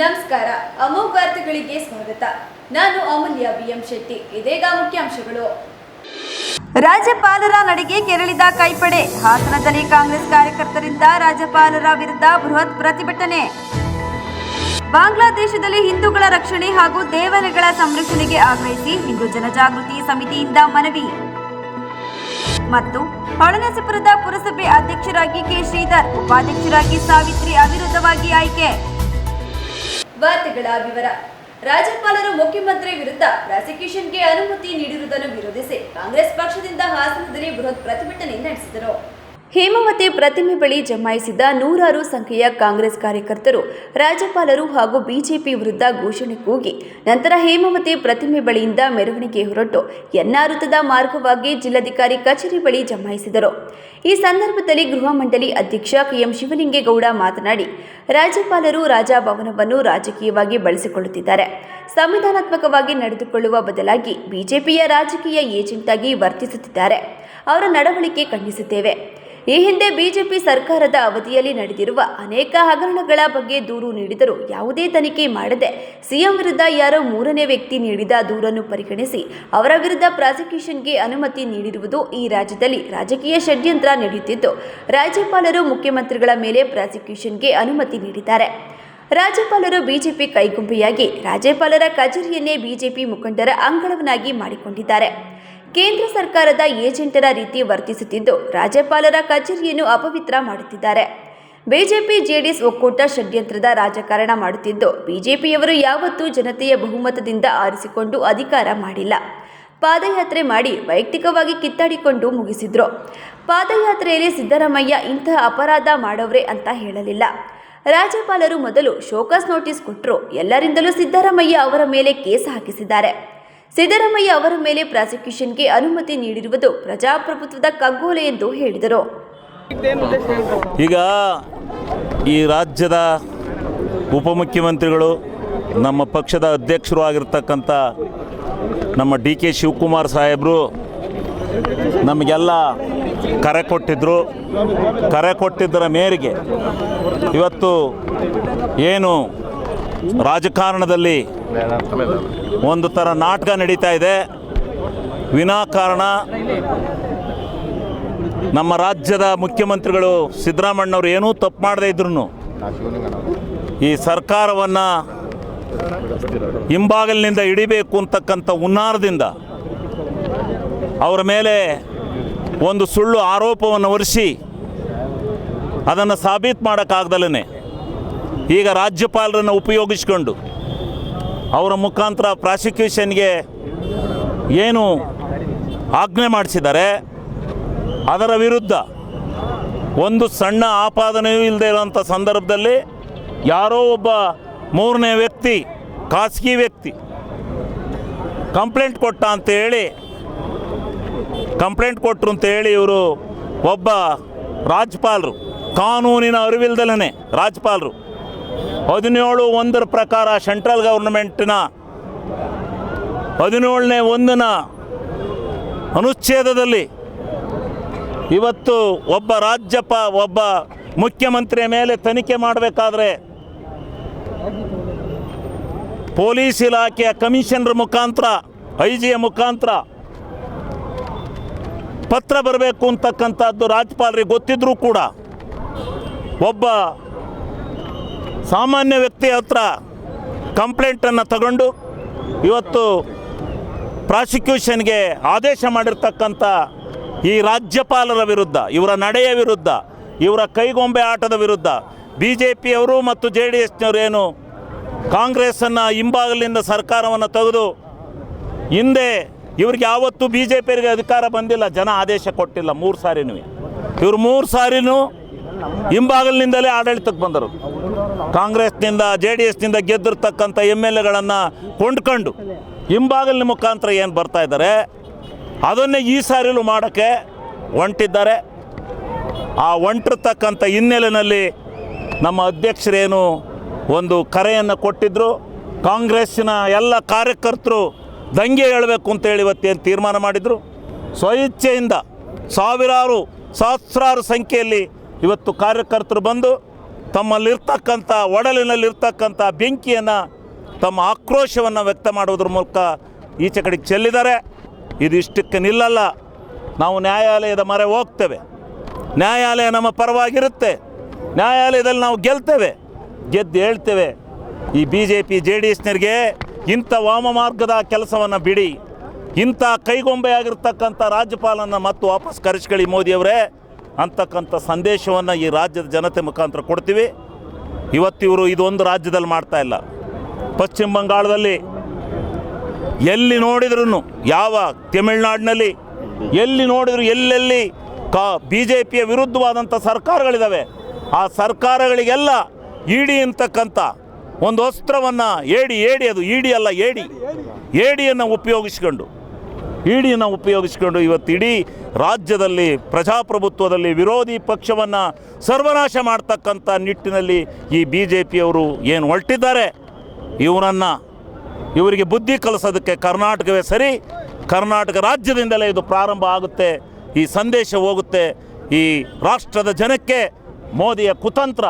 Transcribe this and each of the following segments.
ನಮಸ್ಕಾರ. ಅಮೋಘ್ ವಾರ್ತೆಗಳಿಗೆ ಸ್ವಾಗತ. ನಾನು ಅಮೂಲ್ಯ ಬಿಎಂ ಶೆಟ್ಟಿ. ಇದೀಗ ಮುಖ್ಯಾಂಶಗಳು. ರಾಜ್ಯಪಾಲರ ನಡೆಗೆ ಕೆರಳಿದ ಕೈಪಡೆ. ಹಾಸನದಲ್ಲಿ ಕಾಂಗ್ರೆಸ್ ಕಾರ್ಯಕರ್ತರಿಂದ ರಾಜ್ಯಪಾಲರ ವಿರುದ್ಧ ಬೃಹತ್ ಪ್ರತಿಭಟನೆ. ಬಾಂಗ್ಲಾದೇಶದಲ್ಲಿ ಹಿಂದೂಗಳ ರಕ್ಷಣೆ ಹಾಗೂ ದೇವಾಲಯಗಳ ಸಂರಕ್ಷಣೆಗೆ ಆಗ್ರಹಿಸಿ ಹಿಂದೂ ಜನಜಾಗೃತಿ ಸಮಿತಿಯಿಂದ ಮನವಿ. ಮತ್ತು ಹೊಳನಸಪುರದ ಪುರಸಭೆ ಅಧ್ಯಕ್ಷರಾಗಿ ಕೆ. ಶ್ರೀಧರ್, ಉಪಾಧ್ಯಕ್ಷರಾಗಿ ಸಾವಿತ್ರಿ ಅವಿರೋಧವಾಗಿ ಆಯ್ಕೆ. ವಾರ್ತೆಗಳ ವಿವರ. ರಾಜ್ಯಪಾಲರು ಮುಖ್ಯಮಂತ್ರಿ ವಿರುದ್ಧ ಪ್ರಾಸಿಕ್ಯೂಷನ್ಗೆ ಅನುಮತಿ ನೀಡಿರುವುದನ್ನು ವಿರೋಧಿಸಿ ಕಾಂಗ್ರೆಸ್ ಪಕ್ಷದಿಂದ ಹಾಸನದಲ್ಲಿ ಬೃಹತ್ ಪ್ರತಿಭಟನೆ ನಡೆಸಿದರು. ಹೇಮಾವತಿ ಪ್ರತಿಮೆ ಬಳಿ ಜಮಾಯಿಸಿದ ನೂರಾರು ಸಂಖ್ಯೆಯ ಕಾಂಗ್ರೆಸ್ ಕಾರ್ಯಕರ್ತರು, ರಾಜ್ಯಪಾಲರು ಹಾಗೂ ಬಿಜೆಪಿ ವಿರುದ್ಧ ಘೋಷಣೆ ಕೂಗಿ, ನಂತರ ಹೇಮಾವತಿ ಪ್ರತಿಮೆ ಬಳಿಯಿಂದ ಮೆರವಣಿಗೆ ಹೊರಟು ಎನ್ಆರ್ ವೃತ್ತದ ಮಾರ್ಗವಾಗಿ ಜಿಲ್ಲಾಧಿಕಾರಿ ಕಚೇರಿ ಬಳಿ ಜಮಾಯಿಸಿದರು. ಈ ಸಂದರ್ಭದಲ್ಲಿ ಗೃಹ ಮಂಡಳಿ ಅಧ್ಯಕ್ಷ ಕೆಎಂ ಶಿವಲಿಂಗೇಗೌಡ ಮಾತನಾಡಿ, ರಾಜ್ಯಪಾಲರು ರಾಜಭವನವನ್ನು ರಾಜಕೀಯವಾಗಿ ಬಳಸಿಕೊಳ್ಳುತ್ತಿದ್ದಾರೆ. ಸಂವಿಧಾನಾತ್ಮಕವಾಗಿ ನಡೆದುಕೊಳ್ಳುವ ಬದಲಾಗಿ ಬಿಜೆಪಿಯ ರಾಜಕೀಯ ಏಜೆಂಟ್ ಆಗಿ ವರ್ತಿಸುತ್ತಿದ್ದಾರೆ. ಅವರ ನಡವಳಿಕೆ ಖಂಡಿಸುತ್ತೇವೆ. ಈ ಹಿಂದೆ ಬಿಜೆಪಿ ಸರ್ಕಾರದ ಅವಧಿಯಲ್ಲಿ ನಡೆದಿರುವ ಅನೇಕ ಹಗರಣಗಳ ಬಗ್ಗೆ ದೂರು ನೀಡಿದರೂ ಯಾವುದೇ ತನಿಖೆ ಮಾಡದೆ ಸಿಎಂ ವಿರುದ್ಧ ಯಾರೋ ಮೂರನೇ ವ್ಯಕ್ತಿ ನೀಡಿದ ದೂರನ್ನು ಪರಿಗಣಿಸಿ ಅವರ ವಿರುದ್ಧ ಪ್ರಾಸಿಕ್ಯೂಷನ್ಗೆ ಅನುಮತಿ ನೀಡಿರುವುದು ಈ ರಾಜ್ಯದಲ್ಲಿ ರಾಜಕೀಯ ಷಡ್ಯಂತ್ರ ನಡೆಯುತ್ತಿದ್ದು, ರಾಜ್ಯಪಾಲರು ಮುಖ್ಯಮಂತ್ರಿಗಳ ಮೇಲೆ ಪ್ರಾಸಿಕ್ಯೂಷನ್ಗೆ ಅನುಮತಿ ನೀಡಿದ್ದಾರೆ. ರಾಜ್ಯಪಾಲರು ಬಿಜೆಪಿ ಕೈಗುಂಬೆಯಾಗಿ ರಾಜ್ಯಪಾಲರ ಕಚೇರಿಯನ್ನೇ ಬಿಜೆಪಿ ಮುಖಂಡರ ಅಂಗಳವನ್ನಾಗಿ ಮಾಡಿಕೊಂಡಿದ್ದಾರೆ. ಕೇಂದ್ರ ಸರ್ಕಾರದ ಏಜೆಂಟರ ರೀತಿ ವರ್ತಿಸುತ್ತಿದ್ದು, ರಾಜ್ಯಪಾಲರ ಕಚೇರಿಯನ್ನು ಅಪವಿತ್ರ ಮಾಡುತ್ತಿದ್ದಾರೆ. ಬಿಜೆಪಿ, ಜೆಡಿಎಸ್ ಒಕ್ಕೂಟ ಷಡ್ಯಂತ್ರದ ರಾಜಕಾರಣ ಮಾಡುತ್ತಿದ್ದು, ಬಿಜೆಪಿಯವರು ಯಾವತ್ತೂ ಜನತೆಯ ಬಹುಮತದಿಂದ ಆರಿಸಿಕೊಂಡು ಅಧಿಕಾರ ಮಾಡಿಲ್ಲ. ಪಾದಯಾತ್ರೆ ಮಾಡಿ ವೈಯಕ್ತಿಕವಾಗಿ ಕಿತ್ತಾಡಿಕೊಂಡು ಮುಗಿಸಿದ್ರು. ಪಾದಯಾತ್ರೆಯಲ್ಲಿ ಸಿದ್ದರಾಮಯ್ಯ ಇಂತಹ ಅಪರಾಧ ಮಾಡವ್ರೆ ಅಂತ ಹೇಳಲಿಲ್ಲ. ರಾಜ್ಯಪಾಲರು ಮೊದಲು ಶೋಕಸ್ ನೋಟಿಸ್ ಕೊಟ್ಟರು ಎಲ್ಲರಿಂದಲೂ ಸಿದ್ದರಾಮಯ್ಯ ಅವರ ಮೇಲೆ ಕೇಸ್ ಹಾಕಿಸಿದ್ದಾರೆ. ಸಿದ್ದರಾಮಯ್ಯ ಅವರ ಮೇಲೆ ಪ್ರಾಸಿಕ್ಯೂಷನ್ಗೆ ಅನುಮತಿ ನೀಡಿರುವುದು ಪ್ರಜಾಪ್ರಭುತ್ವದ ಕಗ್ಗೋಲೆ ಎಂದು ಹೇಳಿದರು. ಈಗ ಈ ರಾಜ್ಯದ ಉಪಮುಖ್ಯಮಂತ್ರಿಗಳು, ನಮ್ಮ ಪಕ್ಷದ ಅಧ್ಯಕ್ಷರು ಆಗಿರ್ತಕ್ಕಂಥ ನಮ್ಮ ಡಿ ಕೆ ಶಿವಕುಮಾರ್ ಸಾಹೇಬರು ನಮಗೆಲ್ಲ ಕರೆ ಕೊಟ್ಟಿದ್ದರು ಕರೆ ಕೊಟ್ಟಿದ್ದರ ಮೇರೆಗೆ ಇವತ್ತು ಏನು ರಾಜಕಾರಣದಲ್ಲಿ ಒಂದು ಥರ ನಾಟಕ ನಡೀತಾ ಇದೆ. ವಿನಾಕಾರಣ. ನಮ್ಮ ರಾಜ್ಯದ ಮುಖ್ಯಮಂತ್ರಿಗಳು ಸಿದ್ದರಾಮಣ್ಣವ್ರು ಏನೂ ತಪ್ಪು ಮಾಡದೇ ಇದ್ರು ಈ ಸರ್ಕಾರವನ್ನು ಹಿಂಬಾಗಲಿನಿಂದ ಹಿಡಿಬೇಕು ಅಂತಕ್ಕಂಥ ಹುನ್ನಾರದಿಂದ ಅವರ ಮೇಲೆ ಒಂದು ಸುಳ್ಳು ಆರೋಪವನ್ನು ಹೊರಿಸಿ ಅದನ್ನು ಸಾಬೀತು ಮಾಡೋಕ್ಕಾಗ್ದಲೇ ಈಗ ರಾಜ್ಯಪಾಲರನ್ನು ಉಪಯೋಗಿಸ್ಕೊಂಡು ಅವರ ಮುಖಾಂತರ ಪ್ರಾಸಿಕ್ಯೂಷನ್ಗೆ ಏನು ಆಜ್ಞೆ ಮಾಡಿಸಿದ್ದಾರೆ ಅದರ ವಿರುದ್ಧ ಒಂದು ಸಣ್ಣ ಆಪಾದನೆಯೂ ಇಲ್ಲದೆ ಇರೋಂಥ ಸಂದರ್ಭದಲ್ಲಿ ಯಾರೋ ಒಬ್ಬ ಮೂರನೇ ವ್ಯಕ್ತಿ, ಖಾಸಗಿ ವ್ಯಕ್ತಿ ಕಂಪ್ಲೇಂಟ್ ಕೊಟ್ಟ ಅಂತೇಳಿ, ಕಂಪ್ಲೇಂಟ್ ಕೊಟ್ಟರು ಅಂತೇಳಿ ಇವರು ಒಬ್ಬ ರಾಜ್ಯಪಾಲರು, ಕಾನೂನಿನ ಅರಿವಿಲ್ದಲೇ ರಾಜ್ಯಪಾಲರು. ಹದಿನೇಳು ಒಂದರ ಪ್ರಕಾರ ಸೆಂಟ್ರಲ್ ಗೌರ್ಮೆಂಟ್ನ ಹದಿನೇಳನೇ ಒಂದನ ಅನುಚ್ಛೇದದಲ್ಲಿ ಇವತ್ತು ಒಬ್ಬ ರಾಜ್ಯಪ, ಒಬ್ಬ ಮುಖ್ಯಮಂತ್ರಿಯ ಮೇಲೆ ತನಿಖೆ ಮಾಡಬೇಕಾದ್ರೆ ಪೊಲೀಸ್ ಇಲಾಖೆಯ ಕಮಿಷನರ್ ಮುಖಾಂತರ ಐ ಜಿಯ ಮುಖಾಂತರ ಪತ್ರ ಬರಬೇಕು ಅಂತಕ್ಕಂಥದ್ದು ರಾಜ್ಯಪಾಲರಿಗೆ ಗೊತ್ತಿದ್ರೂ ಕೂಡ ಒಬ್ಬ ಸಾಮಾನ್ಯ ವ್ಯಕ್ತಿ ಹತ್ರ ಕಂಪ್ಲೇಂಟನ್ನು ತಗೊಂಡು ಇವತ್ತು ಪ್ರಾಸಿಕ್ಯೂಷನ್ಗೆ ಆದೇಶ ಮಾಡಿರ್ತಕ್ಕಂಥ ಈ ರಾಜ್ಯಪಾಲರ ವಿರುದ್ಧ, ಇವರ ನಡೆಯ ವಿರುದ್ಧ, ಇವರ ಕೈಗೊಂಬೆ ಆಟದ ವಿರುದ್ಧ ಬಿ ಜೆ ಪಿಯವರು ಮತ್ತು ಜೆ ಡಿ ಎಸ್ನವರೇನು ಕಾಂಗ್ರೆಸ್ಸನ್ನು ಹಿಂಬಾಗಲಿಂದ ಸರ್ಕಾರವನ್ನು ತೆಗೆದು ಹಿಂದೆ ಇವ್ರಿಗೆ ಯಾವತ್ತೂ ಬಿ ಜೆ ಪಿಯವರಿಗೆ ಅಧಿಕಾರ ಬಂದಿಲ್ಲ, ಜನ ಆದೇಶ ಕೊಟ್ಟಿಲ್ಲ, ಮೂರು ಸಾರಿನೂ. ಇವರು ಮೂರು ಸಾರಿನೂ ಹಿಂಬಾಗಲಿನಿಂದಲೇ ಆಡಳಿತಕ್ಕೆ ಬಂದರು. ಕಾಂಗ್ರೆಸ್ನಿಂದ, ಜೆ ಡಿ ಎಸ್ನಿಂದ ಗೆದ್ದಿರ್ತಕ್ಕಂಥ ಎಂ ಎಲ್ ಎಗಳನ್ನು ಕೊಂಡ್ಕೊಂಡು ಹಿಂಬಾಗಲಿನ ಮುಖಾಂತರ ಏನು ಬರ್ತಾ ಇದ್ದಾರೆ, ಅದನ್ನೇ ಈ ಸಾರಿಲೂ ಮಾಡೋಕ್ಕೆ ಹೊಂಟಿದ್ದಾರೆ. ಆ ಹೊಂಟಿರ್ತಕ್ಕಂಥ ಹಿನ್ನೆಲೆಯಲ್ಲಿ ನಮ್ಮ ಅಧ್ಯಕ್ಷರೇನು ಒಂದು ಕರೆಯನ್ನು ಕೊಟ್ಟಿದ್ದರು ಕಾಂಗ್ರೆಸ್ಸಿನ ಎಲ್ಲ ಕಾರ್ಯಕರ್ತರು ದಂಗೆ ಹೇಳಬೇಕು ಅಂತೇಳಿ ಇವತ್ತೇನು ತೀರ್ಮಾನ ಮಾಡಿದರು. ಸ್ವಇಚ್ಛೆಯಿಂದ ಸಾವಿರಾರು, ಸಹಸ್ರಾರು ಸಂಖ್ಯೆಯಲ್ಲಿ ಇವತ್ತು ಕಾರ್ಯಕರ್ತರು ಬಂದು ತಮ್ಮಲ್ಲಿರ್ತಕ್ಕಂಥ ಒಡಲಿನಲ್ಲಿರ್ತಕ್ಕಂಥ ಬೆಂಕಿಯನ್ನು, ತಮ್ಮ ಆಕ್ರೋಶವನ್ನು ವ್ಯಕ್ತ ಮಾಡೋದ್ರ ಮೂಲಕ ಈಚೆ ಕಡೆಗೆ ಚೆಲ್ಲಿದ್ದಾರೆ. ಇದು ಇಷ್ಟಕ್ಕೆ ನಿಲ್ಲಲ್ಲ. ನಾವು ನ್ಯಾಯಾಲಯದ ಮರೆ ಹೋಗ್ತೇವೆ. ನ್ಯಾಯಾಲಯ ನಮ್ಮ ಪರವಾಗಿರುತ್ತೆ. ನ್ಯಾಯಾಲಯದಲ್ಲಿ ನಾವು ಗೆಲ್ತೇವೆ. ಗೆದ್ದು ಹೇಳ್ತೇವೆ, ಈ B J P J D ಎಸ್ನರಿಗೆ ಇಂಥ ವಾಮಮಾರ್ಗದ ಕೆಲಸವನ್ನು ಬಿಡಿ. ಇಂಥ ಕೈಗೊಂಬೆಯಾಗಿರ್ತಕ್ಕಂಥ ರಾಜ್ಯಪಾಲನ ಮತ್ತು ವಾಪಸ್ ಕರೆಸ್ಕೊಳ್ಳಿ ಮೋದಿಯವರೇ. ಅಂತಕ್ಕಂಥ ಸಂದೇಶವನ್ನು ಈ ರಾಜ್ಯದ ಜನತೆ ಮುಖಾಂತರ ಕೊಡ್ತೀವಿ. ಇವತ್ತಿವರು ಇದೊಂದು ರಾಜ್ಯದಲ್ಲಿ ಮಾಡ್ತಾ ಇಲ್ಲ. ಪಶ್ಚಿಮ ಬಂಗಾಳದಲ್ಲಿ ಎಲ್ಲಿ ನೋಡಿದ್ರೂ ಯಾವ ತಮಿಳುನಾಡಿನಲ್ಲಿ ಎಲ್ಲಿ ನೋಡಿದ್ರು ಎಲ್ಲೆಲ್ಲಿ ಕಾ ಬಿ ಜೆ ಪಿಯ ವಿರುದ್ಧವಾದಂಥ ಸರ್ಕಾರಗಳಿದ್ದಾವೆ ಆ ಸರ್ಕಾರಗಳಿಗೆಲ್ಲ ಇಡಿ ಅಂತಕ್ಕಂಥ ಒಂದು ಅಸ್ತ್ರವನ್ನು ಏಡಿ ಏಡಿ ಅದು, ಇಡಿ ಅಲ್ಲ, ಏಡಿ. ಏಡಿಯನ್ನು ಉಪಯೋಗಿಸ್ಕೊಂಡು ಇಡಿಯನ್ನು ಉಪಯೋಗಿಸಿಕೊಂಡು ಇವತ್ತು ಇಡೀ ರಾಜ್ಯದಲ್ಲಿ ಪ್ರಜಾಪ್ರಭುತ್ವದಲ್ಲಿ ವಿರೋಧಿ ಪಕ್ಷವನ್ನು ಸರ್ವನಾಶ ಮಾಡ್ತಕ್ಕಂಥ ನಿಟ್ಟಿನಲ್ಲಿ ಈ ಬಿ ಜೆ ಪಿಯವರು ಏನು ಹೊರಟಿದ್ದಾರೆ? ಇವರನ್ನು ಇವರಿಗೆ ಬುದ್ಧಿ ಕಲಿಸೋದಕ್ಕೆ ಕರ್ನಾಟಕವೇ ಸರಿ, ಕರ್ನಾಟಕ ರಾಜ್ಯದಿಂದಲೇ ಇದು ಪ್ರಾರಂಭ ಆಗುತ್ತೆ, ಈ ಸಂದೇಶ ಹೋಗುತ್ತೆ, ಈ ರಾಷ್ಟ್ರದ ಜನಕ್ಕೆ ಮೋದಿಯ ಕುತಂತ್ರ,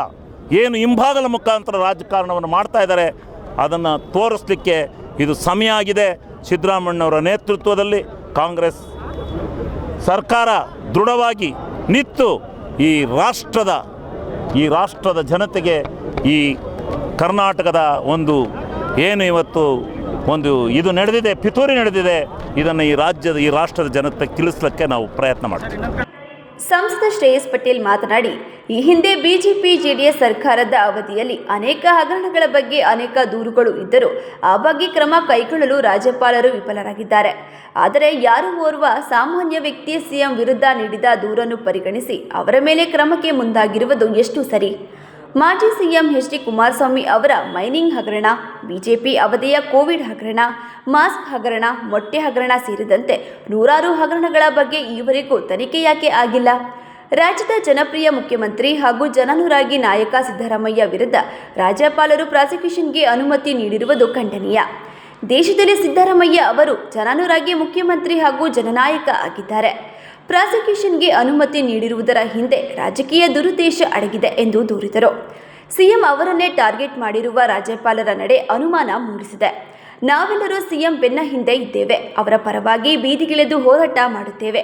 ಏನು ಹಿಂಭಾಗಲ ಮುಖಾಂತರ ರಾಜಕಾರಣವನ್ನು ಮಾಡ್ತಾ ಇದ್ದಾರೆ, ಅದನ್ನು ತೋರಿಸ್ಲಿಕ್ಕೆ ಇದು ಸಮಯ ಆಗಿದೆ. ಸಿದ್ದರಾಮಣ್ಣವರ ನೇತೃತ್ವದಲ್ಲಿ ಕಾಂಗ್ರೆಸ್ ಸರ್ಕಾರ ದೃಢವಾಗಿ ನಿಂತು ಈ ರಾಷ್ಟ್ರದ ಈ ರಾಷ್ಟ್ರದ ಜನತೆಗೆ ಈ ಕರ್ನಾಟಕದ ಒಂದು ಏನು ಇವತ್ತು ಒಂದು ಇದು ನಡೆದಿದೆ, ಪಿತೂರಿ ನಡೆದಿದೆ, ಇದನ್ನು ಈ ರಾಜ್ಯದ, ಈ ರಾಷ್ಟ್ರದ ಜನತೆ ತಿಳಿಸ್ಲಿಕ್ಕೆ ನಾವು ಪ್ರಯತ್ನ ಮಾಡ್ತೀವಿ. ಸಂಸದ ಶ್ರೇಯಸ್ ಪಟೇಲ್ ಮಾತನಾಡಿ, ಈ ಹಿಂದೆ ಬಿಜೆಪಿ, ಜೆಡಿಎಸ್ ಸರ್ಕಾರದ ಅವಧಿಯಲ್ಲಿ ಅನೇಕ ಹಗರಣಗಳ ಬಗ್ಗೆ ಅನೇಕ ದೂರುಗಳು ಇದ್ದರೂ ಆ ಬಗ್ಗೆ ಕ್ರಮ ಕೈಗೊಳ್ಳಲು ರಾಜ್ಯಪಾಲರು ವಿಫಲರಾಗಿದ್ದಾರೆ. ಆದರೆ ಯಾರು ಓರ್ವ ಸಾಮಾನ್ಯ ವ್ಯಕ್ತಿ ಸಿಎಂ ವಿರುದ್ಧ ನೀಡಿದ ದೂರನ್ನು ಪರಿಗಣಿಸಿ ಅವರ ಮೇಲೆ ಕ್ರಮಕ್ಕೆ ಮುಂದಾಗಿರುವುದು ಎಷ್ಟು ಸರಿ? ಮಾಜಿ ಸಿಎಂ ಎಚ್ ಡಿ ಕುಮಾರಸ್ವಾಮಿ ಅವರ ಮೈನಿಂಗ್ ಹಗರಣ, ಬಿಜೆಪಿ ಅವಧಿಯ ಕೋವಿಡ್ ಹಗರಣ, ಮಾಸ್ಕ್ ಹಗರಣ, ಮೊಟ್ಟೆ ಹಗರಣ ಸೇರಿದಂತೆ ನೂರಾರು ಹಗರಣಗಳ ಬಗ್ಗೆ ಈವರೆಗೂ ತನಿಖೆ ಯಾಕೆ ಆಗಿಲ್ಲ? ರಾಜ್ಯದ ಜನಪ್ರಿಯ ಮುಖ್ಯಮಂತ್ರಿ ಹಾಗೂ ಜನಾನುರಾಗಿ ನಾಯಕ ಸಿದ್ದರಾಮಯ್ಯ ವಿರುದ್ಧ ರಾಜ್ಯಪಾಲರು ಪ್ರಾಸಿಕ್ಯೂಷನ್ಗೆ ಅನುಮತಿ ನೀಡಿರುವುದು ಖಂಡನೀಯ. ದೇಶದಲ್ಲಿ ಸಿದ್ದರಾಮಯ್ಯ ಅವರು ಜನಾನುರಾಗಿ ಮುಖ್ಯಮಂತ್ರಿ ಹಾಗೂ ಜನನಾಯಕ ಆಗಿದ್ದಾರೆ. ಪ್ರಾಸಿಕ್ಯೂಷನ್ಗೆ ಅನುಮತಿ ನೀಡಿರುವುದರ ಹಿಂದೆ ರಾಜಕೀಯ ದುರುದ್ದೇಶ ಅಡಗಿದೆ ಎಂದು ದೂರಿದರು. ಸಿಎಂ ಅವರನ್ನೇ ಟಾರ್ಗೆಟ್ ಮಾಡಿರುವ ರಾಜ್ಯಪಾಲರ ನಡೆ ಅನುಮಾನ ಮೂಡಿಸಿದೆ. ನಾವೆಲ್ಲರೂ ಸಿಎಂ ಬೆನ್ನ ಹಿಂದೆ ಇದ್ದೇವೆ. ಅವರ ಪರವಾಗಿ ಬೀದಿಗಿಳಿದು ಹೋರಾಟ ಮಾಡುತ್ತೇವೆ.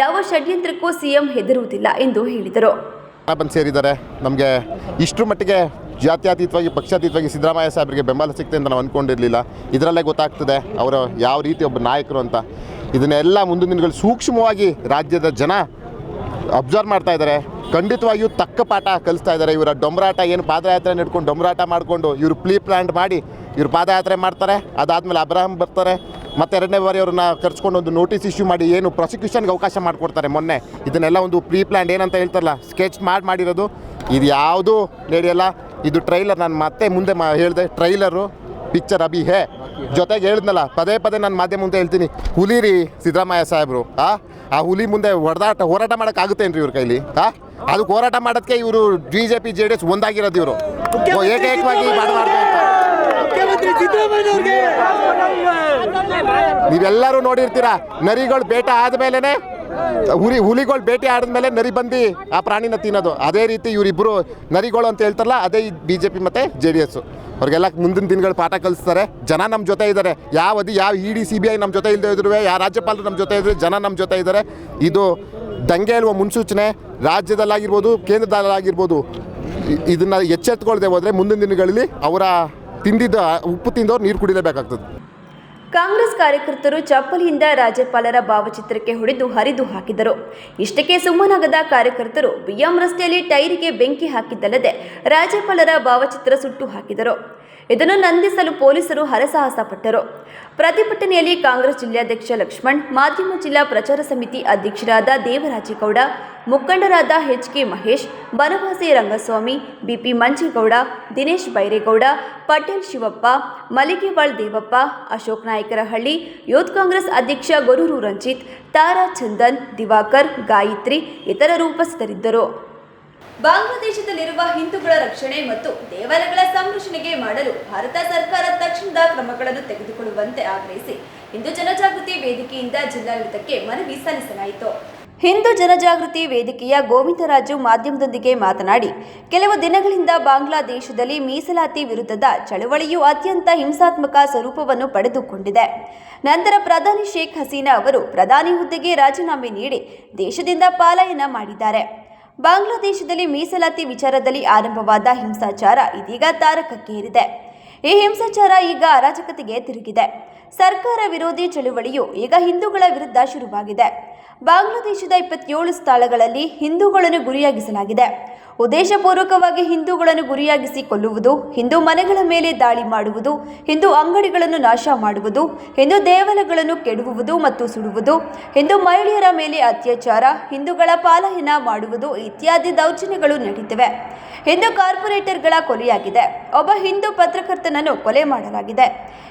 ಯಾವ ಷಡ್ಯಂತ್ರಕ್ಕೂ ಸಿಎಂ ಹೆದರುವುದಿಲ್ಲ ಎಂದು ಹೇಳಿದರು. ಬಂದು ಸೇರಿದ್ದಾರೆ. ನಮಗೆ ಇಷ್ಟರ ಮಟ್ಟಿಗೆ ಜಾತ್ಯತೀತವಾಗಿ, ಪಕ್ಷಾತೀತವಾಗಿ ಸಿದ್ದರಾಮಯ್ಯ ಸಾಹೇಬರಿಗೆ ಬೆಂಬಲ ಸಿಗ್ತದೆ ಅಂತ ನಾವು ಅಂದ್ಕೊಂಡಿರಲಿಲ್ಲ ಇದರಲ್ಲೇ ಗೊತ್ತಾಗ್ತದೆ, ಅವರು ಯಾವ ರೀತಿ ಒಬ್ಬ ನಾಯಕರು ಅಂತ. ಇದನ್ನೆಲ್ಲ ಮುಂದಿನ ದಿನಗಳು ಸೂಕ್ಷ್ಮವಾಗಿ ರಾಜ್ಯದ ಜನ ಅಬ್ಸರ್ವ್ ಮಾಡ್ತಾ ಇದ್ದಾರೆ. ಖಂಡಿತವಾಗಿಯೂ ತಕ್ಕ ಪಾಠ ಕಲಿಸ್ತಾ ಇದ್ದಾರೆ. ಇವರ ಡೊಂಬರಾಟ ಏನು ಪಾದಯಾತ್ರೆ ನಡ್ಕೊಂಡು ಡೊಂಬರಾಟ ಮಾಡಿಕೊಂಡು ಇವರು ಪ್ಲೀ ಪ್ಲ್ಯಾಂಟ್ ಮಾಡಿ ಇವರು ಪಾದಯಾತ್ರೆ ಮಾಡ್ತಾರೆ. ಅದಾದಮೇಲೆ ಅಬ್ರಾಹಂ ಬರ್ತಾರೆ. ಮತ್ತು ಎರಡನೇ ಬಾರಿ ಅವ್ರನ್ನ ಕರ್ಸ್ಕೊಂಡು ಒಂದು ನೋಟಿಸ್ ಇಶ್ಯೂ ಮಾಡಿ ಏನು ಪ್ರಾಸಿಕ್ಯೂಷನ್ಗೆ ಅವಕಾಶ ಮಾಡಿಕೊಡ್ತಾರೆ ಮೊನ್ನೆ. ಇದನ್ನೆಲ್ಲ ಒಂದು ಪ್ರೀ ಪ್ಲ್ಯಾಂಡ್ ಏನಂತ ಹೇಳ್ತಾರಲ್ಲ ಸ್ಕೆಚ್ ಮಾಡಿ ಮಾಡಿರೋದು. ಇದು ಯಾವುದೂ ನಡೆಯಲ್ಲ ಇದು ಟ್ರೈಲರ್ ನಾನು ಮತ್ತೆ ಮುಂದೆ ಮಾ ಹೇಳಿದೆ ಟ್ರೈಲರು ಪಿಕ್ಚರ್ ಅಭಿ ಹೇ. ಜೊತೆಗೆ ಹೇಳಿದ್ನಲ್ಲ ಪದೇ ಪದೇ ನಾನು ಮಾಧ್ಯಮ ಮುಂದೆ ಹೇಳ್ತೀನಿ. ಹುಲಿ ರೀ ಸಿದ್ದರಾಮಯ್ಯ ಸಾಹೇಬರು ಆ? ಆ ಹುಲಿ ಮುಂದೆ ಹೊಡೆದಾಟ ಹೋರಾಟ ಮಾಡೋಕ್ಕಾಗುತ್ತೇನ್ರಿ ಇವ್ರ ಕೈಲಿ ಆ? ಅದಕ್ಕೆ ಹೋರಾಟ ಮಾಡೋದಕ್ಕೆ ಇವರು B J P J D S ಒಂದಾಗಿರೋದು ಇವರು ಏಕೈಕವಾಗಿ ನೀವೆಲ್ಲರೂ ನೋಡಿರ್ತೀರಾ ನರಿಗಳು ಬೇಟ ಆದಮೇಲೆ ಹುಲಿ ಹುಲಿಗಳು ಬೇಟೆ ಆಡಿದ್ಮೇಲೆ ನರಿ ಬಂದು ಆ ಪ್ರಾಣಿನ ತಿನ್ನೋದು. ಅದೇ ರೀತಿ ಇವರಿಬ್ಬರು ನರಿಗಳು ಅಂತ ಹೇಳ್ತಾರಲ್ಲ ಅದೇ ಬಿ ಜೆ ಪಿ ಮತ್ತು ಜೆ ಡಿ ಎಸ್ಸು ಅವ್ರಿಗೆಲ್ಲ ಮುಂದಿನ ದಿನಗಳು ಪಾಠ ಕಲಿಸ್ತಾರೆ. ಜನ ನಮ್ಮ ಜೊತೆ ಇದ್ದಾರೆ. ಯಾವ ಅದು ಯಾವ E D C B I ನಮ್ಮ ಜೊತೆ ಇಲ್ಲದೆ ಇದ್ರು ಯಾವ ರಾಜ್ಯಪಾಲರು ನಮ್ಮ ಜೊತೆ ಇದ್ರು ಜನ ನಮ್ಮ ಜೊತೆ ಇದ್ದಾರೆ. ಇದು ದಂಗೆ ಹೇಳುವ ಮುನ್ಸೂಚನೆ ರಾಜ್ಯದಲ್ಲಾಗಿರ್ಬೋದು, ಕೇಂದ್ರದಲ್ಲಾಗಿರ್ಬೋದು. ಇದನ್ನು ಎಚ್ಚೆತ್ಕೊಳ್ದೆ ಹೋದರೆ ಮುಂದಿನ ದಿನಗಳಲ್ಲಿ ಅವರ ತಿಂದಿದ್ದ, ಉಪ್ಪು ತಿಂದವ್ರು ನೀರು ಕುಡಿಲೇಬೇಕಾಗ್ತದೆ. ಕಾಂಗ್ರೆಸ್ ಕಾರ್ಯಕರ್ತರು ಚಪ್ಪಲಿಯಿಂದ ರಾಜ್ಯಪಾಲರ ಭಾವಚಿತ್ರಕ್ಕೆ ಹೊಡೆದು ಹರಿದು ಹಾಕಿದರು. ಇಷ್ಟಕ್ಕೆ ಸುಮ್ಮನಾಗದ ಕಾರ್ಯಕರ್ತರು ಬಿಎಂ ರಸ್ತೆಯಲ್ಲಿ ಟೈರಿಗೆ ಬೆಂಕಿ ಹಾಕಿದ್ದಲ್ಲದೆ ರಾಜ್ಯಪಾಲರ ಭಾವಚಿತ್ರ ಸುಟ್ಟು ಹಾಕಿದರು. ಇದನ್ನು ನಂದಿಸಲು ಪೊಲೀಸರು ಹರಸಾಹಸ ಪಟ್ಟರು ಪ್ರತಿಭಟನೆಯಲ್ಲಿ ಕಾಂಗ್ರೆಸ್ ಜಿಲ್ಲಾಧ್ಯಕ್ಷ ಲಕ್ಷ್ಮಣ್, ಮಾಧ್ಯಮ ಜಿಲ್ಲಾ ಪ್ರಚಾರ ಸಮಿತಿ ಅಧ್ಯಕ್ಷರಾದ ದೇವರಾಜೇಗೌಡ, ಮುಖಂಡರಾದ H K Mahesh, Banavasi Rangaswamy, B P Manjegowda, Dinesh Byregowda, Patel Shivappa, Malligewal Devappa, Ashok Nayakarahalli, youth Congress ಅಧ್ಯಕ್ಷ ಗೊರೂರು ರಂಜಿತ್, ತಾರಾ ಚಂದನ್, ದಿವಾಕರ್, ಗಾಯತ್ರಿ ಇತರರು ಉಪಸ್ಥಿತರಿದ್ದರು. ಬಾಂಗ್ಲಾದೇಶದಲ್ಲಿರುವ ಹಿಂದೂಗಳ ರಕ್ಷಣೆ ಮತ್ತು ದೇವಾಲಯಗಳ ಸಂರಕ್ಷಣೆಗೆ ಮಾಡಲು ಭಾರತ ಸರ್ಕಾರ ತಕ್ಷಣದ ಕ್ರಮಗಳನ್ನು ತೆಗೆದುಕೊಳ್ಳುವಂತೆ ಆಗ್ರಹಿಸಿ ಹಿಂದೂ ಜನಜಾಗೃತಿ ವೇದಿಕೆಯಿಂದ ಜಿಲ್ಲಾಡಳಿತಕ್ಕೆ ಮನವಿ ಸಲ್ಲಿಸಲಾಯಿತು. ಹಿಂದೂ ಜನಜಾಗೃತಿ ವೇದಿಕೆಯ ಗೋವಿಂದರಾಜು ಮಾಧ್ಯಮದೊಂದಿಗೆ ಮಾತನಾಡಿ, ಕೆಲವು ದಿನಗಳಿಂದ ಬಾಂಗ್ಲಾದೇಶದಲ್ಲಿ ಮೀಸಲಾತಿ ವಿರುದ್ಧದ ಚಳವಳಿಯು ಅತ್ಯಂತ ಹಿಂಸಾತ್ಮಕ ಸ್ವರೂಪವನ್ನು ಪಡೆದುಕೊಂಡಿದೆ. ನಂತರ ಪ್ರಧಾನಿ ಶೇಖ್ ಹಸೀನಾ ಅವರು ಪ್ರಧಾನಿ ಹುದ್ದೆಗೆ ರಾಜೀನಾಮೆ ನೀಡಿ ದೇಶದಿಂದ ಪಲಾಯನ ಮಾಡಿದ್ದಾರೆ. ಬಾಂಗ್ಲಾದೇಶದಲ್ಲಿ ಮೀಸಲಾತಿ ವಿಚಾರದಲ್ಲಿ ಆರಂಭವಾದ ಹಿಂಸಾಚಾರ ಇದೀಗ ತಾರಕಕ್ಕೇರಿದೆ. ಈ ಹಿಂಸಾಚಾರ ಈಗ ಅರಾಜಕತೆಗೆ ತಿರುಗಿದೆ. ಸರ್ಕಾರ ವಿರೋಧಿ ಚಳುವಳಿಯು ಈಗ ಹಿಂದೂಗಳ ವಿರುದ್ಧ ಶುರುವಾಗಿದೆ. ಬಾಂಗ್ಲಾದೇಶದ ಇಪ್ಪತ್ತೇಳು ಸ್ಥಳಗಳಲ್ಲಿ ಹಿಂದೂಗಳನ್ನು ಗುರಿಯಾಗಿಸಲಾಗಿದೆ. ಉದ್ದೇಶಪೂರ್ವಕವಾಗಿ ಹಿಂದೂಗಳನ್ನು ಗುರಿಯಾಗಿಸಿ ಕೊಲ್ಲುವುದು, ಹಿಂದೂ ಮನೆಗಳ ಮೇಲೆ ದಾಳಿ ಮಾಡುವುದು, ಹಿಂದೂ ಅಂಗಡಿಗಳನ್ನು ನಾಶ ಮಾಡುವುದು, ಹಿಂದೂ ದೇವಾಲಯಗಳನ್ನು ಕೆಡವುವುದು ಮತ್ತು ಸುಡುವುದು, ಹಿಂದೂ ಮಹಿಳೆಯರ ಮೇಲೆ ಅತ್ಯಾಚಾರ, ಹಿಂದೂಗಳ ಪಾಲಹೀನ ಮಾಡುವುದು ಇತ್ಯಾದಿ ದೌರ್ಜನ್ಯಗಳು ನಡೆಯುತ್ತಿವೆ ಹಿಂದೂ ಕಾರ್ಪೊರೇಟರ್ಗಳ ಕೊಲೆಯಾಗಿದೆ. ಒಬ್ಬ ಹಿಂದೂ ಪತ್ರಕರ್ತನನ್ನು ಕೊಲೆ ಮಾಡಲಾಗಿದೆ.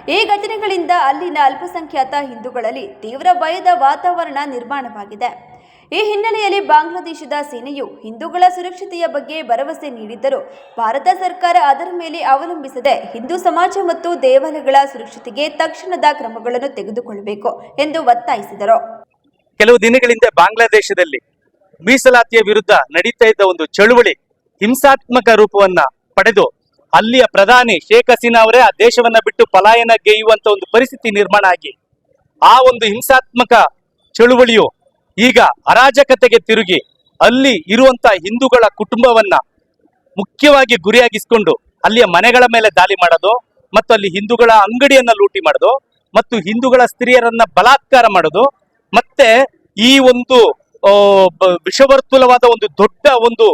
ಈ ಘಟನೆಗಳಿಂದ ಅಲ್ಲಿನ ಅಲ್ಪಸಂಖ್ಯಾತ ಹಿಂದೂಗಳಲ್ಲಿ ತೀವ್ರ ಭಯದ ವಾತಾವರಣ ನಿರ್ಮಾಣವಾಗಿದೆ. ಈ ಹಿನ್ನೆಲೆಯಲ್ಲಿ ಬಾಂಗ್ಲಾದೇಶದ ಸೇನೆಯು ಹಿಂದೂಗಳ ಸುರಕ್ಷತೆಯ ಬಗ್ಗೆ ಭರವಸೆ ನೀಡಿದ್ದರೂ ಭಾರತ ಸರ್ಕಾರ ಅದರ ಮೇಲೆ ಅವಲಂಬಿಸದೆ ಹಿಂದೂ ಸಮಾಜ ಮತ್ತು ದೇವಾಲಯಗಳ ಸುರಕ್ಷತೆಗೆ ತಕ್ಷಣದ ಕ್ರಮಗಳನ್ನು ತೆಗೆದುಕೊಳ್ಳಬೇಕು ಎಂದು ಒತ್ತಾಯಿಸಿದರು. ಕೆಲವು ದಿನಗಳಿಂದ ಬಾಂಗ್ಲಾದೇಶದಲ್ಲಿ ಮೀಸಲಾತಿಯ ವಿರುದ್ಧ ನಡೀತಾ ಇದ್ದ ಒಂದು ಚಳುವಳಿ ಹಿಂಸಾತ್ಮಕ ರೂಪವನ್ನ ಪಡೆದು ಅಲ್ಲಿಯ ಪ್ರಧಾನಿ ಶೇಖ್ ಹಸೀನಾ ಅವರೇ ಆ ದೇಶವನ್ನ ಬಿಟ್ಟು ಪಲಾಯನ ಗೆಯುವಂತ ಒಂದು ಪರಿಸ್ಥಿತಿ ನಿರ್ಮಾಣ ಆಗಿ ಆ ಒಂದು ಹಿಂಸಾತ್ಮಕ ಚಳುವಳಿಯು ಈಗ ಅರಾಜಕತೆಗೆ ತಿರುಗಿ ಅಲ್ಲಿ ಇರುವಂತ ಹಿಂದೂಗಳ ಕುಟುಂಬವನ್ನ ಮುಖ್ಯವಾಗಿ ಗುರಿಯಾಗಿಸಿಕೊಂಡು ಅಲ್ಲಿಯ ಮನೆಗಳ ಮೇಲೆ ದಾಳಿ ಮಾಡೋದು, ಮತ್ತು ಅಲ್ಲಿ ಹಿಂದೂಗಳ ಅಂಗಡಿಯನ್ನ ಲೂಟಿ ಮಾಡೋದು, ಮತ್ತು ಹಿಂದೂಗಳ ಸ್ತ್ರೀಯರನ್ನ ಬಲಾತ್ಕಾರ ಮಾಡೋದು, ಮತ್ತೆ ಈ ಒಂದು ವಿಷವರ್ತುಲವಾದ ಒಂದು ದೊಡ್ಡ ಒಂದು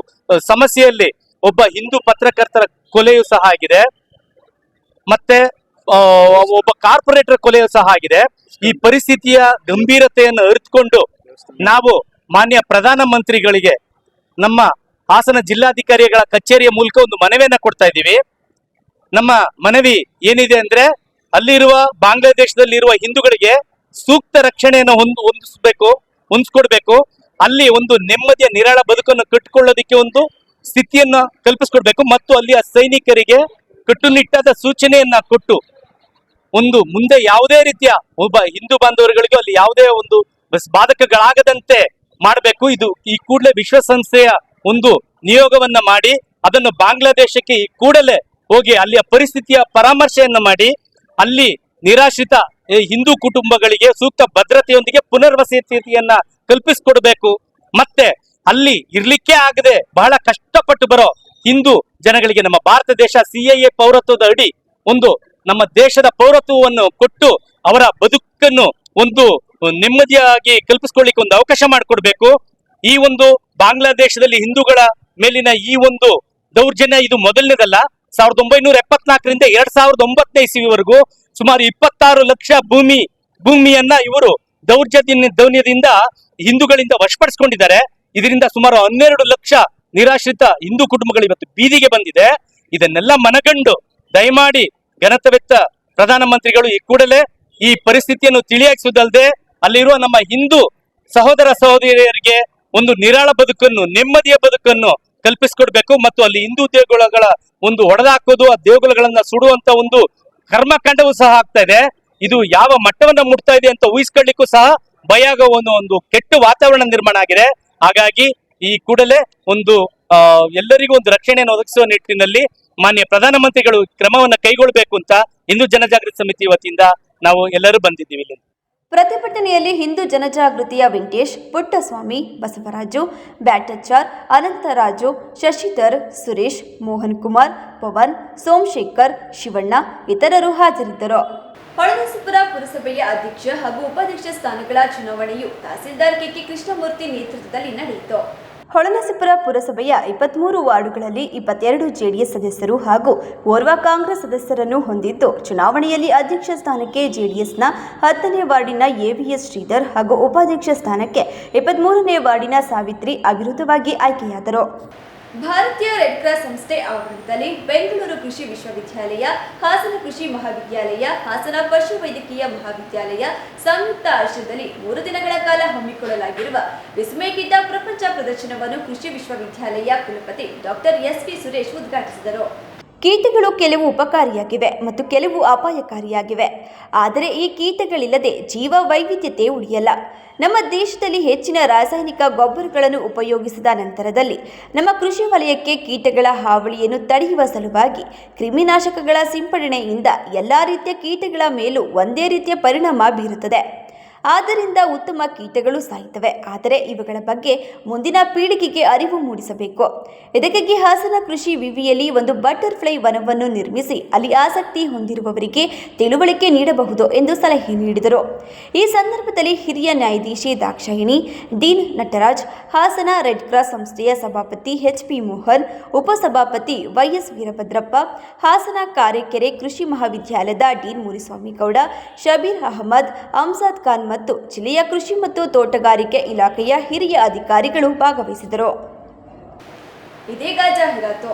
ಸಮಸ್ಯೆಯಲ್ಲಿ ಒಬ್ಬ ಹಿಂದೂ ಪತ್ರಕರ್ತರ ಕೊಲೆಯೂ ಸಹ ಆಗಿದೆ. ಮತ್ತೆ ಒಬ್ಬ ಕಾರ್ಪೊರೇಟರ್ ಕೊಲೆಯೂ ಸಹ ಆಗಿದೆ. ಈ ಪರಿಸ್ಥಿತಿಯ ಗಂಭೀರತೆಯನ್ನು ಅರಿತುಕೊಂಡು ನಾವು ಮಾನ್ಯ ಪ್ರಧಾನ ಮಂತ್ರಿಗಳಿಗೆ ನಮ್ಮ ಹಾಸನ ಜಿಲ್ಲಾಧಿಕಾರಿಗಳ ಕಚೇರಿಯ ಮೂಲಕ ಒಂದು ಮನವಿಯನ್ನ ಕೊಡ್ತಾ ಇದ್ದೀವಿ. ನಮ್ಮ ಮನವಿ ಏನಿದೆ ಅಂದ್ರೆ ಅಲ್ಲಿರುವ ಬಾಂಗ್ಲಾದೇಶದಲ್ಲಿರುವ ಹಿಂದೂಗಳಿಗೆ ಸೂಕ್ತ ರಕ್ಷಣೆಯನ್ನು ಹೊಂದು, ಹೊಂದಿಸ್ಬೇಕು, ಹೊಂದಿಸ್ಕೊಡ್ಬೇಕು. ಅಲ್ಲಿ ಒಂದು ನೆಮ್ಮದಿಯ ನಿರಾಳ ಬದುಕನ್ನು ಕಟ್ಟಿಕೊಳ್ಳೋದಕ್ಕೆ ಒಂದು ಸ್ಥಿತಿಯನ್ನ ಕಲ್ಪಿಸ್ಕೊಡ್ಬೇಕು ಮತ್ತು ಅಲ್ಲಿಯ ಸೈನಿಕರಿಗೆ ಕಟ್ಟುನಿಟ್ಟಾದ ಸೂಚನೆಯನ್ನ ಕೊಟ್ಟು ಒಂದು ಮುಂದೆ ಯಾವುದೇ ರೀತಿಯ ಒಬ್ಬ ಹಿಂದೂ ಬಾಂಧವರುಗಳಿಗೂ ಅಲ್ಲಿ ಯಾವುದೇ ಒಂದು ಬಸ್- ಬಾಧಕಗಳಾಗದಂತೆ ಮಾಡಬೇಕು. ಇದು ಈ ಕೂಡಲೇ ವಿಶ್ವಸಂಸ್ಥೆಯ ಒಂದು ನಿಯೋಗವನ್ನ ಮಾಡಿ, ಅದನ್ನು ಬಾಂಗ್ಲಾದೇಶಕ್ಕೆ ಈ ಕೂಡಲೇ ಹೋಗಿ ಅಲ್ಲಿಯ ಪರಿಸ್ಥಿತಿಯ ಪರಾಮರ್ಶೆಯನ್ನ ಮಾಡಿ, ಅಲ್ಲಿ ನಿರಾಶ್ರಿತ ಹಿಂದೂ ಕುಟುಂಬಗಳಿಗೆ ಸೂಕ್ತ ಭದ್ರತೆಯೊಂದಿಗೆ ಪುನರ್ವಸತಿಯನ್ನ ಕಲ್ಪಿಸಿಕೊಡ್ಬೇಕು. ಮತ್ತೆ ಅಲ್ಲಿ ಇರ್ಲಿಕ್ಕೆ ಆಗದೆ ಬಹಳ ಕಷ್ಟಪಟ್ಟು ಬರೋ ಹಿಂದೂ ಜನಗಳಿಗೆ ನಮ್ಮ ಭಾರತ ದೇಶ ಸಿಎಎ ಪೌರತ್ವದ ಅಡಿ ಒಂದು ನಮ್ಮ ದೇಶದ ಪೌರತ್ವವನ್ನು ಕೊಟ್ಟು ಅವರ ಬದುಕನ್ನು ಒಂದು ನೆಮ್ಮದಿಯಾಗಿ ಕಲ್ಪಿಸ್ಕೊಳ್ಳಿಕ್ಕೆ ಒಂದು ಅವಕಾಶ ಮಾಡಿಕೊಡ್ಬೇಕು. ಈ ಒಂದು ಬಾಂಗ್ಲಾದೇಶದಲ್ಲಿ ಹಿಂದೂಗಳ ಮೇಲಿನ ಈ ಒಂದು ದೌರ್ಜನ್ಯ ಇದು ಮೊದಲನೇದಲ್ಲ. ಸಾವಿರದ ಒಂಬೈನೂರ ಎಪ್ಪತ್ನಾಲ್ಕರಿಂದ ಎರಡ್ ಸಾವಿರದ ಒಂಬತ್ತನೇ ಇಸ್ವಿವರೆಗೂ ಸುಮಾರು ಇಪ್ಪತ್ತಾರು ಲಕ್ಷ ಭೂಮಿ, ಭೂಮಿಯನ್ನ ಇವರು ದೌರ್ಜನ್ಯ ದೌನ್ಯದಿಂದ ಹಿಂದೂಗಳಿಂದ ವಶಪಡಿಸಿಕೊಂಡಿದ್ದಾರೆ. ಇದರಿಂದ ಸುಮಾರು ಹನ್ನೆರಡು ಲಕ್ಷ ನಿರಾಶ್ರಿತ ಹಿಂದೂ ಕುಟುಂಬಗಳು ಇವತ್ತು ಬೀದಿಗೆ ಬಂದಿದೆ. ಇದನ್ನೆಲ್ಲ ಮನಗಂಡು ದಯಮಾಡಿ ಘನತವೆತ್ತ ಪ್ರಧಾನಮಂತ್ರಿಗಳು ಈ ಕೂಡಲೇ ಈ ಪರಿಸ್ಥಿತಿಯನ್ನು ತಿಳಿಯಾಗಿಸುವುದಲ್ಲದೆ ಅಲ್ಲಿರುವ ನಮ್ಮ ಹಿಂದೂ ಸಹೋದರ ಸಹೋದರಿಯರಿಗೆ ಒಂದು ನಿರಾಳ ಬದುಕನ್ನು, ನೆಮ್ಮದಿಯ ಬದುಕನ್ನು ಕಲ್ಪಿಸಿಕೊಡ್ಬೇಕು ಮತ್ತು ಅಲ್ಲಿ ಹಿಂದೂ ದೇಗುಲಗಳ ಒಂದು ಒಡೆದಾಕೋದು, ಆ ದೇಗುಲಗಳನ್ನ ಸುಡುವಂತ ಒಂದು ಕರ್ಮಕಾಂಡವೂ ಸಹ ಆಗ್ತಾ ಇದೆ. ಇದು ಯಾವ ಮಟ್ಟವನ್ನ ಮುಟ್ತಾ ಇದೆ ಅಂತ ಊಹಿಸ್ಕೊಳ್ಳಿಕ್ಕೂ ಸಹ ಭಯ ಆಗೋ ಒಂದು ಒಂದು ಕೆಟ್ಟ ವಾತಾವರಣ ನಿರ್ಮಾಣ ಆಗಿದೆ. ಹಾಗಾಗಿ ಈ ಕೂಡಲೇ ಒಂದು ಎಲ್ಲರಿಗೂ ಒಂದು ರಕ್ಷಣೆಯನ್ನು ಒದಗಿಸುವ ನಿಟ್ಟಿನಲ್ಲಿ ಮಾನ್ಯ ಪ್ರಧಾನಮಂತ್ರಿಗಳು ಕ್ರಮವನ್ನು ಕೈಗೊಳ್ಳಬೇಕು ಅಂತ ಹಿಂದೂ ಜನಜಾಗೃತಿ ಸಮಿತಿ ವತಿಯಿಂದ ನಾವು ಎಲ್ಲರೂ ಬಂದಿದ್ದೀವಿ ಇಲ್ಲಿ ಪ್ರತಿಭಟನೆಯಲ್ಲಿ ಹಿಂದೂ ಜನಜಾಗೃತಿಯ ವೆಂಕಟೇಶ್, ಪುಟ್ಟಸ್ವಾಮಿ, ಬಸವರಾಜು ಬ್ಯಾಟಚಾರ್ ಅನಂತರಾಜು, ಶಶಿಧರ್, ಸುರೇಶ್ ಮೋಹನ್ ಕುಮಾರ್ ಪವನ್, ಸೋಮಶೇಖರ್, ಶಿವಣ್ಣ ಇತರರು ಹಾಜರಿದ್ದರು. ಹೊಳನರಸೀಪುರ ಪುರಸಭೆಯ ಅಧ್ಯಕ್ಷ ಹಾಗೂ ಉಪಾಧ್ಯಕ್ಷ ಸ್ಥಾನಗಳ ಚುನಾವಣೆಯು ತಹಸೀಲ್ದಾರ್ ಕೆ ಕೃಷ್ಣಮೂರ್ತಿ ನೇತೃತ್ವದಲ್ಲಿ ನಡೆಯಿತು. ಹೊಳನರಸೀಪುರ ಪುರಸಭೆಯ ಇಪ್ಪತ್ಮೂರು ವಾರ್ಡುಗಳಲ್ಲಿ ಇಪ್ಪತ್ತೆರಡು ಜೆಡಿಎಸ್ ಸದಸ್ಯರು ಹಾಗೂ ಓರ್ವ ಕಾಂಗ್ರೆಸ್ ಸದಸ್ಯರನ್ನು ಹೊಂದಿದ್ದು, ಚುನಾವಣೆಯಲ್ಲಿ ಅಧ್ಯಕ್ಷ ಸ್ಥಾನಕ್ಕೆ ಜೆಡಿಎಸ್ನ ಹತ್ತನೇ ವಾರ್ಡಿನ ಎವಿಎಸ್ ಶ್ರೀಧರ್ ಹಾಗೂ ಉಪಾಧ್ಯಕ್ಷ ಸ್ಥಾನಕ್ಕೆ ಇಪ್ಪತ್ಮೂರನೇ ವಾರ್ಡಿನ ಸಾವಿತ್ರಿ ಅವಿರುದ್ಧವಾಗಿ ಆಯ್ಕೆಯಾದರು. ಭಾರತೀಯ ರೆಡ್ ಕ್ರಾಸ್ ಸಂಸ್ಥೆ ಆವರಣದಲ್ಲಿ ಬೆಂಗಳೂರು ಕೃಷಿ ವಿಶ್ವವಿದ್ಯಾಲಯ, ಹಾಸನ ಕೃಷಿ ಮಹಾವಿದ್ಯಾಲಯ, ಹಾಸನ ಪಶು ವೈದ್ಯಕೀಯ ಮಹಾವಿದ್ಯಾಲಯ ಸಂಯುಕ್ತ ಆಶ್ರಯದಲ್ಲಿ ಮೂರು ದಿನಗಳ ಕಾಲ ಹಮ್ಮಿಕೊಳ್ಳಲಾಗಿರುವ ವಿಸ್ಮಯಗಿದ್ದ ಪ್ರಪಂಚ ಪ್ರದರ್ಶನವನ್ನು ಕೃಷಿ ವಿಶ್ವವಿದ್ಯಾಲಯ ಕುಲಪತಿ ಡಾಕ್ಟರ್ ಎಸ್ ಪಿ ಸುರೇಶ್ ಉದ್ಘಾಟಿಸಿದರು. ಕೀಟಗಳು ಕೆಲವು ಉಪಕಾರಿಯಾಗಿವೆ ಮತ್ತು ಕೆಲವು ಅಪಾಯಕಾರಿಯಾಗಿವೆ. ಆದರೆ ಈ ಕೀಟಗಳಿಲ್ಲದೆ ಜೀವ ವೈವಿಧ್ಯತೆ ಉಳಿಯಲ್ಲ. ನಮ್ಮ ದೇಶದಲ್ಲಿ ಹೆಚ್ಚಿನ ರಾಸಾಯನಿಕ ಗೊಬ್ಬರಗಳನ್ನು ಉಪಯೋಗಿಸಿದ ನಂತರದಲ್ಲಿ ನಮ್ಮ ಕೃಷಿ ವಲಯಕ್ಕೆ ಕೀಟಗಳ ಹಾವಳಿಯನ್ನು ತಡೆಯುವ ಸಲುವಾಗಿ ಕ್ರಿಮಿನಾಶಕಗಳ ಸಿಂಪಡಣೆಯಿಂದ ಎಲ್ಲ ರೀತಿಯ ಕೀಟಗಳ ಮೇಲೂ ಒಂದೇ ರೀತಿಯ ಪರಿಣಾಮ ಬೀರುತ್ತದೆ. ಆದ್ದರಿಂದ ಉತ್ತಮ ಕೀಟಗಳು ಸಾಯುತ್ತವೆ ಆದರೆ ಇವುಗಳ ಬಗ್ಗೆ ಮುಂದಿನ ಪೀಳಿಗೆಗೆ ಅರಿವು ಮೂಡಿಸಬೇಕು. ಇದಕ್ಕಾಗಿ ಹಾಸನ ಕೃಷಿ ವಿವಿಯಲ್ಲಿ ಒಂದು ಬಟರ್ಫ್ಲೈ ವನವನ್ನು ನಿರ್ಮಿಸಿ ಅಲ್ಲಿ ಆಸಕ್ತಿ ಹೊಂದಿರುವವರಿಗೆ ತಿಳುವಳಿಕೆ ನೀಡಬಹುದು ಎಂದು ಸಲಹೆ ನೀಡಿದರು. ಈ ಸಂದರ್ಭದಲ್ಲಿ ಹಿರಿಯ ನ್ಯಾಯಾಧೀಶಿ Dakshayini, dean Nataraj, Hassan red cross ಸಂಸ್ಥೆಯ ಸಭಾಪತಿ ಎಚ್ ಪಿ ಮೋಹನ್, ಉಪಸಭಾಪತಿ ವೈಎಸ್ ವೀರಭದ್ರಪ್ಪ, ಹಾಸನ ಕಾರೆಕೆರೆ ಕೃಷಿ ಮಹಾವಿದ್ಯಾಲಯದ ಡೀನ್ ಮುರಿಸ್ವಾಮಿಗೌಡ ಶಬೀರ್ ಅಹಮದ್ ಅಂಸಾದ್ ಖಾನ್ ಮತ್ತು ಜಿಲ್ಲೆಯ ಕೃಷಿ ಮತ್ತು ತೋಟಗಾರಿಕೆ ಇಲಾಖೆಯ ಹಿರಿಯ ಅಧಿಕಾರಿಗಳು ಭಾಗವಹಿಸಿದರು. ಇದೀಗ ಜಾಹೀರಾತು.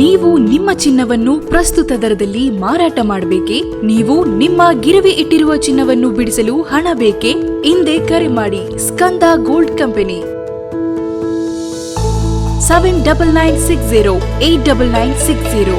ನೀವು ನಿಮ್ಮ ಚಿನ್ನವನ್ನು ಪ್ರಸ್ತುತ ದರದಲ್ಲಿ ಮಾರಾಟ ಮಾಡಬೇಕೆ? ನೀವು ನಿಮ್ಮ ಗಿರವಿ ಇಟ್ಟಿರುವ ಚಿನ್ನವನ್ನು ಬಿಡಿಸಲು ಹಣ ಬೇಕೇ? ಹಿಂದೆ ಕರೆ ಮಾಡಿ Skanda gold company. Seven double nine six zero, eight double nine six zero.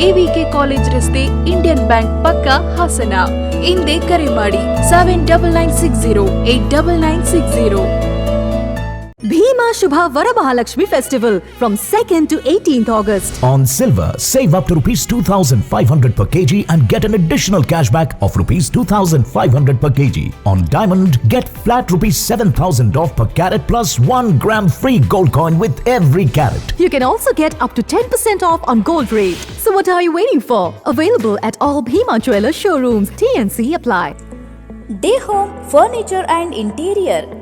AVK college ರಸ್ತೆ ಇಂಡಿಯನ್ ಬ್ಯಾಂಕ್ ಪಕ್ಕ ಹಾಸನ. ಹಿಂದೆ ಕರೆ ಮಾಡಿ seven double nine six zero eight double nine six zero Shubha Varamahalakshmi Festival from 2nd to 18th August. On silver, save up to rupees 2500 per kg and get an additional cashback of rupees 2500 per kg. On diamond, get flat rupees 7000 off per carat plus 1 gram free gold coin with every carat. You can also get up to 10% off on gold rate. So what are you waiting for? Available at all Bhima Jeweler showrooms. TNC apply. Day Home Furniture and Interior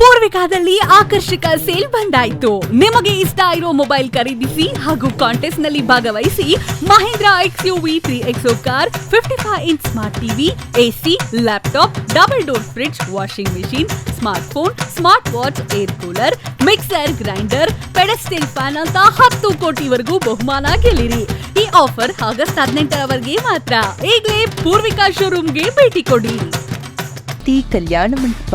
ಪೂರ್ವಿಕಾದಲ್ಲಿ ಆಕರ್ಷಕ sale ಬಂದಾಯಿತು. ನಿಮಗೆ ಇಷ್ಟ ಇರೋ mobile ಖರೀದಿಸಿ ಹಾಗೂ ಕಾಂಟೆಸ್ಟ್ನಲ್ಲಿ ಭಾಗವಹಿಸಿ Mahindra X U V three XO car fifty five inch smart TV AC laptop double door fridge washing machine smart phone smart watch air cooler mixer grinder pedestal fan ಅಂತ ಹತ್ತು ಕೋಟಿವರೆಗೂ ಬಹುಮಾನ ಗೆಲ್ಲಿರಿ. ಈ ಆಫರ್ ಆಗಸ್ಟ್ ಹದಿನೆಂಟರವರೆಗೆ ಮಾತ್ರ. ಈಗಲೇ ಪೂರ್ವಿಕಾ ಶೋರೂಮ್ಗೆ ಭೇಟಿ ಕೊಡಿ. Kalyana Mantapa.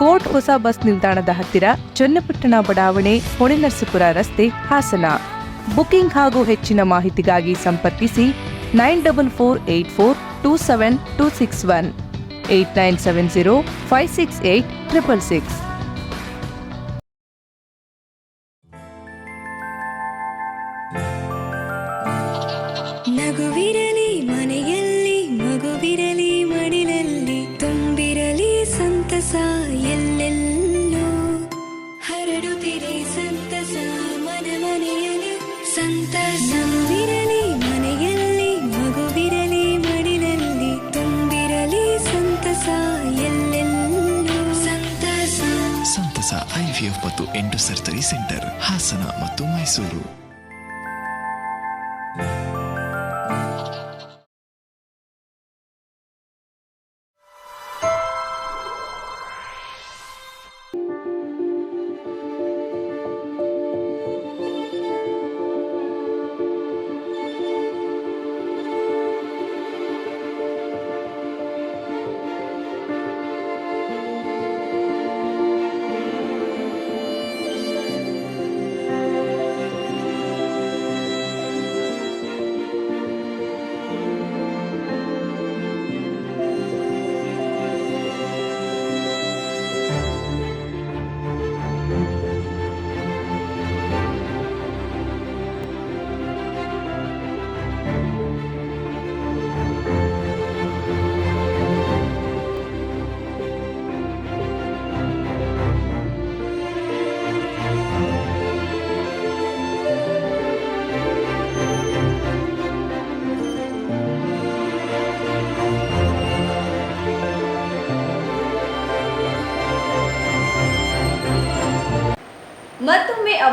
Court ಹೊಸ bus ನಿಲ್ದಾಣದ ಹತ್ತಿರ ಚನ್ನಪಟ್ಟಣ ಬಡಾವಣೆ, ಹೊಳೆನರಸೀಪುರ ರಸ್ತೆ ಹಾಸನ. ಬುಕಿಂಗ್ ಹಾಗೂ ಹೆಚ್ಚಿನ ಮಾಹಿತಿಗಾಗಿ ಸಂಪರ್ಕಿಸಿ nine double four eight four two seven two six one, eight nine seven zero five six eight triple six. ಸಂತಸವಿರಲಿ ಮನೆಯಲ್ಲಿ ಮಗುವಿರಲಿ ಮಡಿಲಲ್ಲಿ, ತುಂಬಿರಲಿ ಸಂತಸ, ಎಲ್ಲೆಲ್ಲೂ ಸಂತಸ. ಸಂತಸ ಐವಿಎಫ್ ಮತ್ತು ಎಂಟು ಸರ್ಜರಿ ಸೆಂಟರ್, ಹಾಸನ ಮತ್ತು ಮೈಸೂರು.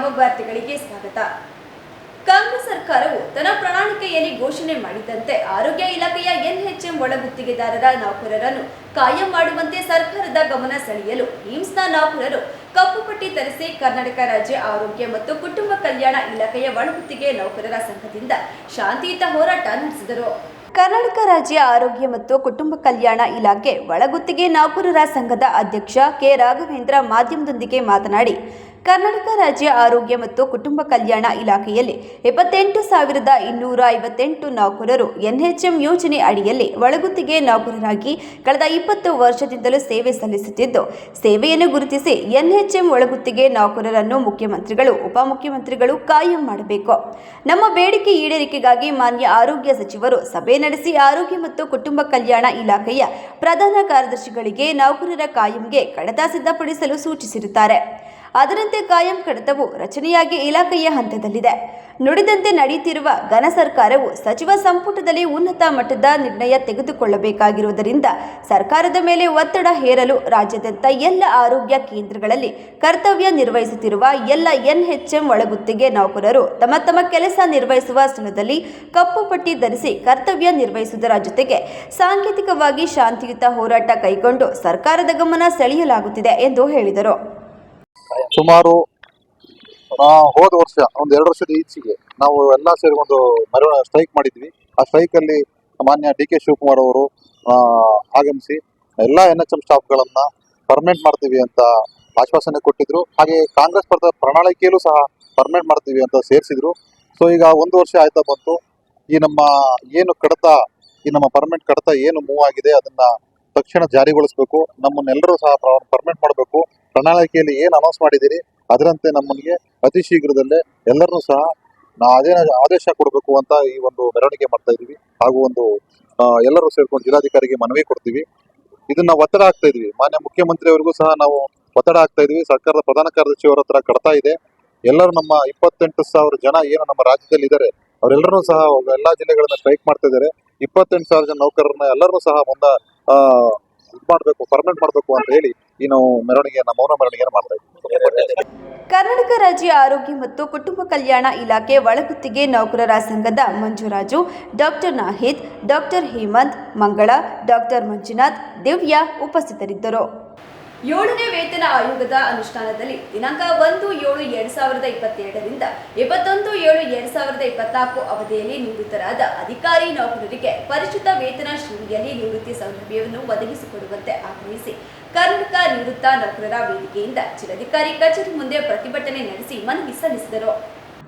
ಅಮವಾರ್ತೆಗಳಿಗೆ ಸ್ವಾಗತ. ಕಾಂಗ್ರೆಸ್ ಸರ್ಕಾರವು ತನ್ನ ಪ್ರಣಾಳಿಕೆಯಲ್ಲಿ ಘೋಷಣೆ ಮಾಡಿದಂತೆ ಆರೋಗ್ಯ ಇಲಾಖೆಯ ಎನ್ಎಚ್ಎಂ ಒಳಗುತ್ತಿಗೆದಾರರ ನೌಕರರನ್ನು ಕಾಯಂ ಮಾಡುವಂತೆ ಸರ್ಕಾರದ ಗಮನ ಸೆಳೆಯಲು ಏಮ್ಸ್ನ ನೌಕರರು ಕಪ್ಪು ಪಟ್ಟಿ ತರಿಸಿ ಕರ್ನಾಟಕ ರಾಜ್ಯ ಆರೋಗ್ಯ ಮತ್ತು ಕುಟುಂಬ ಕಲ್ಯಾಣ ಇಲಾಖೆಯ ಒಳಗುತ್ತಿಗೆ ನೌಕರರ ಸಂಘದಿಂದ ಶಾಂತಿಯುತ ಹೋರಾಟ ನಡೆಸಿದರು. ಕರ್ನಾಟಕ ರಾಜ್ಯ ಆರೋಗ್ಯ ಮತ್ತು ಕುಟುಂಬ ಕಲ್ಯಾಣ ಇಲಾಖೆ ಒಳಗುತ್ತಿಗೆ ನೌಕರರ ಸಂಘದ ಅಧ್ಯಕ್ಷ ಕೆ ರಾಘವೇಂದ್ರ ಮಾಧ್ಯಮದೊಂದಿಗೆ ಮಾತನಾಡಿ ಕರ್ನಾಟಕ ರಾಜ್ಯ ಆರೋಗ್ಯ ಮತ್ತು ಕುಟುಂಬ ಕಲ್ಯಾಣ ಇಲಾಖೆಯಲ್ಲಿ ಎಪ್ಪತ್ತೆಂಟು ಸಾವಿರದ ಇನ್ನೂರ ಐವತ್ತೆಂಟು ನೌಕರರು ಎನ್ಎಚ್ಎಂ ಯೋಜನೆ ಅಡಿಯಲ್ಲಿ ಒಳಗುತ್ತಿಗೆ ನೌಕರರಾಗಿ ಕಳೆದ ಇಪ್ಪತ್ತು ವರ್ಷದಿಂದಲೂ ಸೇವೆ ಸಲ್ಲಿಸುತ್ತಿದ್ದು, ಸೇವೆಯನ್ನು ಗುರುತಿಸಿ ಎನ್ಎಚ್ಎಂ ಒಳಗುತ್ತಿಗೆ ನೌಕರರನ್ನು ಮುಖ್ಯಮಂತ್ರಿಗಳು, ಉಪಮುಖ್ಯಮಂತ್ರಿಗಳು ಕಾಯಂ ಮಾಡಬೇಕು. ನಮ್ಮ ಬೇಡಿಕೆ ಈಡೇರಿಕೆಗಾಗಿ ಮಾನ್ಯ ಆರೋಗ್ಯ ಸಚಿವರು ಸಭೆ ನಡೆಸಿ ಆರೋಗ್ಯ ಮತ್ತು ಕುಟುಂಬ ಕಲ್ಯಾಣ ಇಲಾಖೆಯ ಪ್ರಧಾನ ಕಾರ್ಯದರ್ಶಿಗಳಿಗೆ ನೌಕರರ ಕಾಯಂಗೆ ಕಡತ ಸಿದ್ಧಪಡಿಸಲು ಸೂಚಿಸಿರುತ್ತಾರೆ. ಅದರಂತೆ ಕಾಯಂ ಕಡತವು ರಚನೆಯಾಗಿ ಇಲಾಖೆಯ ಹಂತದಲ್ಲಿದೆ. ನುಡಿದಂತೆ ನಡೆಯುತ್ತಿರುವ ಘನ ಸರ್ಕಾರವು ಸಚಿವ ಸಂಪುಟದಲ್ಲಿ ಉನ್ನತ ಮಟ್ಟದ ನಿರ್ಣಯ ತೆಗೆದುಕೊಳ್ಳಬೇಕಾಗಿರುವುದರಿಂದ ಸರ್ಕಾರದ ಮೇಲೆ ಒತ್ತಡ ಹೇರಲು ರಾಜ್ಯಾದ್ಯಂತ ಎಲ್ಲ ಆರೋಗ್ಯ ಕೇಂದ್ರಗಳಲ್ಲಿ ಕರ್ತವ್ಯ ನಿರ್ವಹಿಸುತ್ತಿರುವ ಎಲ್ಲ ಎನ್ಎಚ್ಎಂ ಒಳಗುತ್ತಿಗೆ ನೌಕರರು ತಮ್ಮ ತಮ್ಮ ಕೆಲಸ ನಿರ್ವಹಿಸುವ ಸ್ಥಳದಲ್ಲಿ ಕಪ್ಪು ಪಟ್ಟಿ ಧರಿಸಿ ಕರ್ತವ್ಯ ನಿರ್ವಹಿಸುವುದರ ಜೊತೆಗೆ ಸಾಂಕೇತಿಕವಾಗಿ ಶಾಂತಿಯುತ ಹೋರಾಟ ಕೈಗೊಂಡು ಸರ್ಕಾರದ ಗಮನ ಸೆಳೆಯಲಾಗುತ್ತಿದೆ ಎಂದು ಹೇಳಿದರು. ಸುಮಾರು ಹೋದ ವರ್ಷ, ಒಂದು ಎರಡು ವರ್ಷದ ಈಚೆಗೆ ನಾವು ಎಲ್ಲ ಸೇರಿ ಒಂದು ಸ್ಟ್ರೈಕ್ ಮಾಡಿದ್ವಿ. ಆ ಸ್ಟ್ರೈಕ್ ಅಲ್ಲಿ ಮಾನ್ಯ ಡಿ ಕೆ ಶಿವಕುಮಾರ್ ಅವರು ಆಗಮಿಸಿ ಎಲ್ಲ ಎನ್ ಎಚ್ ಎಂ ಸ್ಟಾಫ್ಗಳನ್ನ ಪರ್ಮನೆಂಟ್ ಮಾಡ್ತೀವಿ ಅಂತ ಆಶ್ವಾಸನೆ ಕೊಟ್ಟಿದ್ರು. ಹಾಗೆ ಕಾಂಗ್ರೆಸ್ ಪರದ ಪ್ರಣಾಳಿಕೆಯಲ್ಲೂ ಸಹ ಪರ್ಮನೆಂಟ್ ಮಾಡ್ತೀವಿ ಅಂತ ಸೇರಿಸಿದ್ರು. ಸೊ ಈಗ ಒಂದು ವರ್ಷ ಆಯ್ತಾ ಬಂತು. ಈ ನಮ್ಮ ಏನು ಕಡತ, ಈ ನಮ್ಮ ಪರ್ಮನೆಂಟ್ ಕಡತ ಏನು ಮೂವ್ ಆಗಿದೆ, ಅದನ್ನ ತಕ್ಷಣ ಜಾರಿಗೊಳಿಸಬೇಕು. ನಮ್ಮನ್ನೆಲ್ಲರೂ ಸಹ ಪರ್ಮನೆಂಟ್ ಮಾಡಬೇಕು. ಪ್ರಣಾಳಿಕೆಯಲ್ಲಿ ಏನು ಅನೌನ್ಸ್ ಮಾಡಿದ್ದೀರಿ? ಅದರಂತೆ ನಮ್ಮನಿಗೆ ಅತಿ ಶೀಘ್ರದಲ್ಲೇ ಎಲ್ಲರನ್ನೂ ಸಹ ನಾವು ಅದೇ ಆದೇಶ ಕೊಡಬೇಕು ಅಂತ ಈ ಒಂದು ಮೆರವಣಿಗೆ ಮಾಡ್ತಾ ಇದೀವಿ ಹಾಗೂ ಒಂದು ಎಲ್ಲರೂ ಸೇರ್ಕೊಂಡು ಜಿಲ್ಲಾಧಿಕಾರಿಗೆ ಮನವಿ ಕೊಡ್ತೀವಿ. ಇದನ್ನ ಒತ್ತಡ ಆಗ್ತಾ ಇದ್ವಿ ಮಾನ್ಯ ಮುಖ್ಯಮಂತ್ರಿ ಅವರಿಗೂ ಸಹ ನಾವು ಒತ್ತಡ ಆಗ್ತಾ ಇದ್ವಿ ಸರ್ಕಾರದ ಪ್ರಧಾನ ಕಾರ್ಯದರ್ಶಿ ಅವರ ಹತ್ರ ಕಡ್ತಾ ಇದೆ. ಎಲ್ಲರೂ ನಮ್ಮ ಇಪ್ಪತ್ತೆಂಟು ಸಾವಿರ ಜನ ಏನು ನಮ್ಮ ರಾಜ್ಯದಲ್ಲಿ ಇದ್ದಾರೆ ಅವರೆಲ್ಲರೂ ಸಹ ಎಲ್ಲಾ ಜಿಲ್ಲೆಗಳನ್ನ ಸ್ಟ್ರೈಕ್ ಮಾಡ್ತಾ ಇದ್ದಾರೆ. ಇಪ್ಪತ್ತೆಂಟು ಸಾವಿರ ಜನ ನೌಕರರನ್ನ ಎಲ್ಲರನ್ನೂ ಸಹ ಮುಂದ ಮಾಡಬೇಕು ಪರ್ಮನೆಂಟ್ ಮಾಡಬೇಕು ಅಂತ ಹೇಳಿ ಈ ನಾವು ಮೆರವಣಿಗೆಯನ್ನ, ಮೌನ ಮೆರವಣಿಗೆಯನ್ನು ಮಾಡ್ತಾ ಇದ್ದೀವಿ. ಕರ್ನಾಟಕ ರಾಜ್ಯ ಆರೋಗ್ಯ ಮತ್ತು ಕುಟುಂಬ ಕಲ್ಯಾಣ ಇಲಾಖೆ ಒಳಗುತ್ತಿಗೆ ನೌಕರರ ಸಂಘದ Manjuraju, doctor Nahid, doctor Hemanth, Mangala, doctor Manjunath, Divya ಉಪಸ್ಥಿತರಿದ್ದರು. ಏಳನೇ ವೇತನ ಆಯೋಗದ ಅನುಷ್ಠಾನದಲ್ಲಿ ದಿನಾಂಕ ಒಂದು ಏಳು ಎರಡ್ ಸಾವಿರದ ಇಪ್ಪತ್ತೆರಡರಿಂದ ಇಪ್ಪತ್ತೊಂದು ಏಳು ಎರಡ್ ಸಾವಿರದ ಇಪ್ಪತ್ನಾಲ್ಕು ಅವಧಿಯಲ್ಲಿ ನಿವೃತ್ತರಾದ ಅಧಿಕಾರಿ ನೌಕರರಿಗೆ ಪರಿಚಿತ ವೇತನ ಶ್ರೇಣಿಯಲ್ಲಿ ನಿವೃತ್ತಿ ಸೌಲಭ್ಯವನ್ನು ಒದಗಿಸಿಕೊಡುವಂತೆ ಆಗ್ರಹಿಸಿ ಕರ್ನಾಟಕ ನಿವೃತ್ತ ನೌಕರರ ವೇದಿಕೆಯಿಂದ ಜಿಲ್ಲಾಧಿಕಾರಿ ಕಚೇರಿ ಮುಂದೆ ಪ್ರತಿಭಟನೆ ನಡೆಸಿ ಮನವಿ ಸಲ್ಲಿಸಿದರು.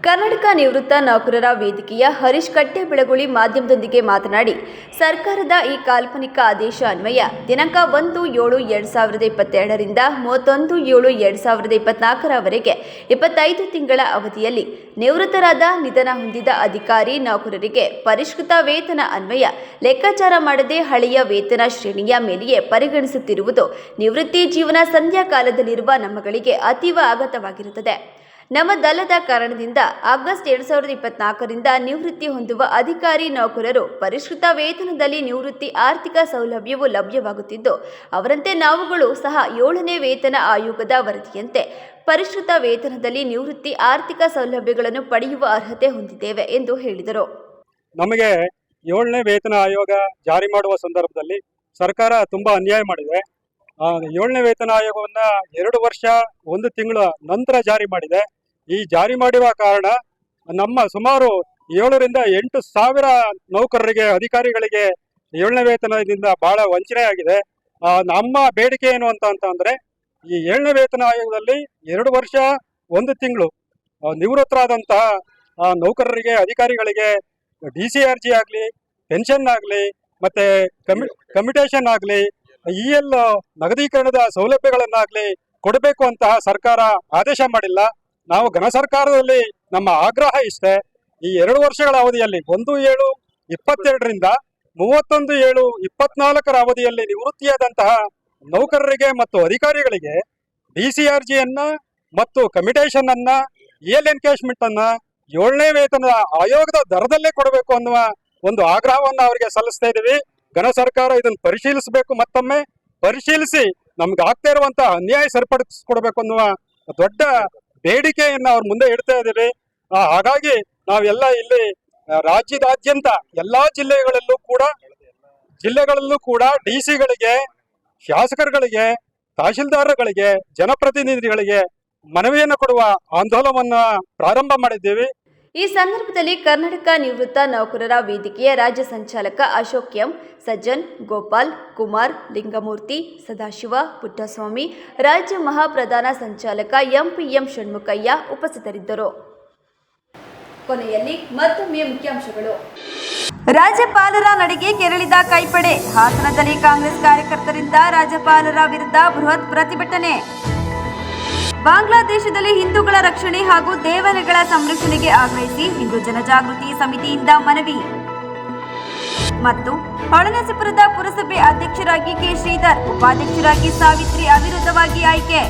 ಕರ್ನಾಟಕ ನಿವೃತ್ತ ನೌಕರರ ವೇದಿಕೆಯ ಹರೀಶ್ ಕಟ್ಟೆ ಬೆಳಗುಳಿ ಮಾಧ್ಯಮದೊಂದಿಗೆ ಮಾತನಾಡಿ, ಸರ್ಕಾರದ ಈ ಕಾಲ್ಪನಿಕ ಆದೇಶ ಅನ್ವಯ ದಿನಾಂಕ ಒಂದು ಏಳು ಎರಡು ಸಾವಿರದ ಇಪ್ಪತ್ತೆರಡರಿಂದ ಮೂವತ್ತೊಂದು ಏಳು ಎರಡು ಸಾವಿರದ ಇಪ್ಪತ್ನಾಲ್ಕರವರೆಗೆ ಇಪ್ಪತ್ತೈದು ತಿಂಗಳ ಅವಧಿಯಲ್ಲಿ ನಿವೃತ್ತರಾದ ನಿಧನ ಹೊಂದಿದ ಅಧಿಕಾರಿ ನೌಕರರಿಗೆ ಪರಿಷ್ಕೃತ ವೇತನ ಅನ್ವಯ ಲೆಕ್ಕಾಚಾರ ಮಾಡದೆ ಹಳೆಯ ವೇತನ ಶ್ರೇಣಿಯ ಮೇಲೆಯೇ ಪರಿಗಣಿಸುತ್ತಿರುವುದು ನಿವೃತ್ತಿ ಜೀವನ ಸಂಧ್ಯಾಕಾಲದಲ್ಲಿರುವ ನಮ್ಮಗಳಿಗೆ ಅತೀವ ಆಘಾತವಾಗಿರುತ್ತದೆ ನಮ್ಮದಲ್ಲದ ಕಾರಣದಿಂದ ಆಗಸ್ಟ್ ಎರಡು ಸಾವಿರದ ಇಪ್ಪತ್ನಾಲ್ಕರಿಂದ ನಿವೃತ್ತಿ ಹೊಂದುವ ಅಧಿಕಾರಿ ನೌಕರರು ಪರಿಷ್ಕೃತ ವೇತನದಲ್ಲಿ ನಿವೃತ್ತಿ ಆರ್ಥಿಕ ಸೌಲಭ್ಯವು ಲಭ್ಯವಾಗುತ್ತಿದ್ದು, ಅವರಂತೆ ನಾವುಗಳು ಸಹ ಏಳನೇ ವೇತನ ಆಯೋಗದ ವರದಿಯಂತೆ ಪರಿಷ್ಕೃತ ವೇತನದಲ್ಲಿ ನಿವೃತ್ತಿ ಆರ್ಥಿಕ ಸೌಲಭ್ಯಗಳನ್ನು ಪಡೆಯುವ ಅರ್ಹತೆ ಹೊಂದಿದ್ದೇವೆ ಎಂದು ಹೇಳಿದರು. ನಮಗೆ ಏಳನೇ ವೇತನ ಆಯೋಗ ಜಾರಿ ಮಾಡುವ ಸಂದರ್ಭದಲ್ಲಿ ಸರ್ಕಾರ ತುಂಬಾ ಅನ್ಯಾಯ ಮಾಡಿದೆ. ಏಳನೇ ವೇತನ ಆಯೋಗವನ್ನ ಎರಡು ವರ್ಷ, ಒಂದು ತಿಂಗಳ ನಂತರ ಜಾರಿ ಮಾಡಿದೆ. ಈ ಜಾರಿ ಮಾಡಿರುವ ಕಾರಣ ನಮ್ಮ ಸುಮಾರು ಏಳರಿಂದ ಎಂಟು ಸಾವಿರ ನೌಕರರಿಗೆ, ಅಧಿಕಾರಿಗಳಿಗೆ ಏಳನೇ ವೇತನದಿಂದ ಬಹಳ ವಂಚನೆಯಾಗಿದೆ. ನಮ್ಮ ಬೇಡಿಕೆ ಏನು ಅಂತ ಅಂತಂದ್ರೆ ಈ ಏಳನೇ ವೇತನ ಆಯೋಗದಲ್ಲಿ ಎರಡು ವರ್ಷ, ಒಂದು ತಿಂಗಳು ನಿವೃತ್ತರಾದಂತಹ ನೌಕರರಿಗೆ, ಅಧಿಕಾರಿಗಳಿಗೆ ಡಿ ಸಿ ಆರ್ ಜಿ ಆಗಲಿ, ಪೆನ್ಷನ್ ಆಗಲಿ, ಮತ್ತೆ ಕಮಿ ಕಮಿಟೇಷನ್ ಆಗಲಿ, ಈ ಎಲ್ಲ ನಗದೀಕರಣದ ಸೌಲಭ್ಯಗಳನ್ನಾಗಲಿ ಕೊಡಬೇಕು ಅಂತ ಸರ್ಕಾರ ಆದೇಶ ಮಾಡಿಲ್ಲ. ನಾವು ಘನ ಸರ್ಕಾರದಲ್ಲಿ ನಮ್ಮ ಆಗ್ರಹ ಇಷ್ಟೇ. ಈ ಎರಡು ವರ್ಷಗಳ ಅವಧಿಯಲ್ಲಿ ಒಂದು ಏಳು ಇಪ್ಪತ್ತೆರಡರಿಂದ ಮೂವತ್ತೊಂದು ಏಳು ಇಪ್ಪತ್ನಾಲ್ಕರ ಅವಧಿಯಲ್ಲಿ ನಿವೃತ್ತಿಯಾದಂತಹ ನೌಕರರಿಗೆ ಮತ್ತು ಅಧಿಕಾರಿಗಳಿಗೆ ಡಿ ಸಿ ಆರ್ ಜಿಯನ್ನ ಮತ್ತು ಕಮಿಟೇಷನ್ ಅನ್ನ ಎಲ್ ಎನ್ಕೇಶ್ಮೆಂಟ್ ಅನ್ನ ಏಳನೇ ವೇತನದ ಆಯೋಗದ ದರದಲ್ಲೇ ಕೊಡಬೇಕು ಅನ್ನುವ ಒಂದು ಆಗ್ರಹವನ್ನು ಅವರಿಗೆ ಸಲ್ಲಿಸ್ತಾ ಇದ್ದೀವಿ ಘನ ಸರ್ಕಾರ ಇದನ್ನು ಪರಿಶೀಲಿಸಬೇಕು ಮತ್ತೊಮ್ಮೆ. ಪರಿಶೀಲಿಸಿ ನಮ್ಗೆ ಆಗ್ತಾ ಇರುವಂತಹ ಅನ್ಯಾಯ ಸರಿಪಡಿಸ್ಕೊಡ್ಬೇಕು ಅನ್ನುವ ದೊಡ್ಡ ಬೇಡಿಕೆಯನ್ನ ಅವ್ರ ಮುಂದೆ ಇಡ್ತಾ ಇದ್ದೀವಿ ಹಾಗಾಗಿ ನಾವೆಲ್ಲ ಇಲ್ಲಿ ರಾಜ್ಯದಾದ್ಯಂತ ಎಲ್ಲಾ ಜಿಲ್ಲೆಗಳಲ್ಲೂ ಕೂಡ ಜಿಲ್ಲೆಗಳಲ್ಲೂ ಕೂಡ ಡಿ ಸಿಗಳಿಗೆ, ಶಾಸಕರುಗಳಿಗೆ, ತಹಶೀಲ್ದಾರ್ಗಳಿಗೆ, ಜನಪ್ರತಿನಿಧಿಗಳಿಗೆ ಮನವಿಯನ್ನು ಕೊಡುವ ಆಂದೋಲನವನ್ನ ಪ್ರಾರಂಭ ಮಾಡಿದ್ದೀವಿ. ಈ ಸಂದರ್ಭದಲ್ಲಿ ಕರ್ನಾಟಕ ನಿವೃತ್ತ ನೌಕರರ ವೇದಿಕೆಯ ರಾಜ್ಯ ಸಂಚಾಲಕ ಅಶೋಕ್ ಎಂ, ಸಜ್ಜನ್, ಗೋಪಾಲ್, ಕುಮಾರ್, ಲಿಂಗಮೂರ್ತಿ, ಸದಾಶಿವ, ಪುಟ್ಟಸ್ವಾಮಿ, ರಾಜ್ಯ ಮಹಾಪ್ರಧಾನ ಸಂಚಾಲಕ ಎಂಪಿಎಂ ಷಣ್ಮುಖಯ್ಯ ಉಪಸ್ಥಿತರಿದ್ದರು. ಕೊನೆಯಲ್ಲಿ ಮತ್ತೊಮ್ಮೆ ಮುಖ್ಯಾಂಶಗಳು. ರಾಜ್ಯಪಾಲರ ನಡೆಗೆ ಕೆರಳಿದ ಕೈಪಡೆ, ಹಾಸನದಲ್ಲಿ ಕಾಂಗ್ರೆಸ್ ಕಾರ್ಯಕರ್ತರಿಂದ ರಾಜ್ಯಪಾಲರ ವಿರುದ್ಧ ಬೃಹತ್ ಪ್ರತಿಭಟನೆ. ಬಾಂಗ್ಲಾದೇಶದಲ್ಲಿ ಹಿಂದೂಗಳ ರಕ್ಷಣೆ ಹಾಗೂ ದೇವಾಲಯಗಳ ಸಂರಕ್ಷಣೆಗೆ ಆಗ್ರಹಿಸಿ ಹಿಂದೂ ಜನಜಾಗೃತಿ ಸಮಿತಿಯಿಂದ ಮನವಿ. ಮತ್ತು ಹೊಳೆನರಸೀಪುರದ ಪುರಸಭೆ ಅಧ್ಯಕ್ಷರಾಗಿ ಕೆ. ಶ್ರೀಧರ್, ಉಪಾಧ್ಯಕ್ಷರಾಗಿ ಸಾವಿತ್ರಿ ಅವಿರುದ್ಧವಾಗಿ ಆಯ್ಕೆ.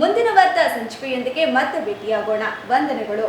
ಮುಂದಿನ ವಾರ್ತಾ ಸಂಚಿಕೆಯೊಂದಿಗೆ ಮತ್ತೆ ಭೇಟಿಯಾಗೋಣ. ವಂದನೆಗಳು.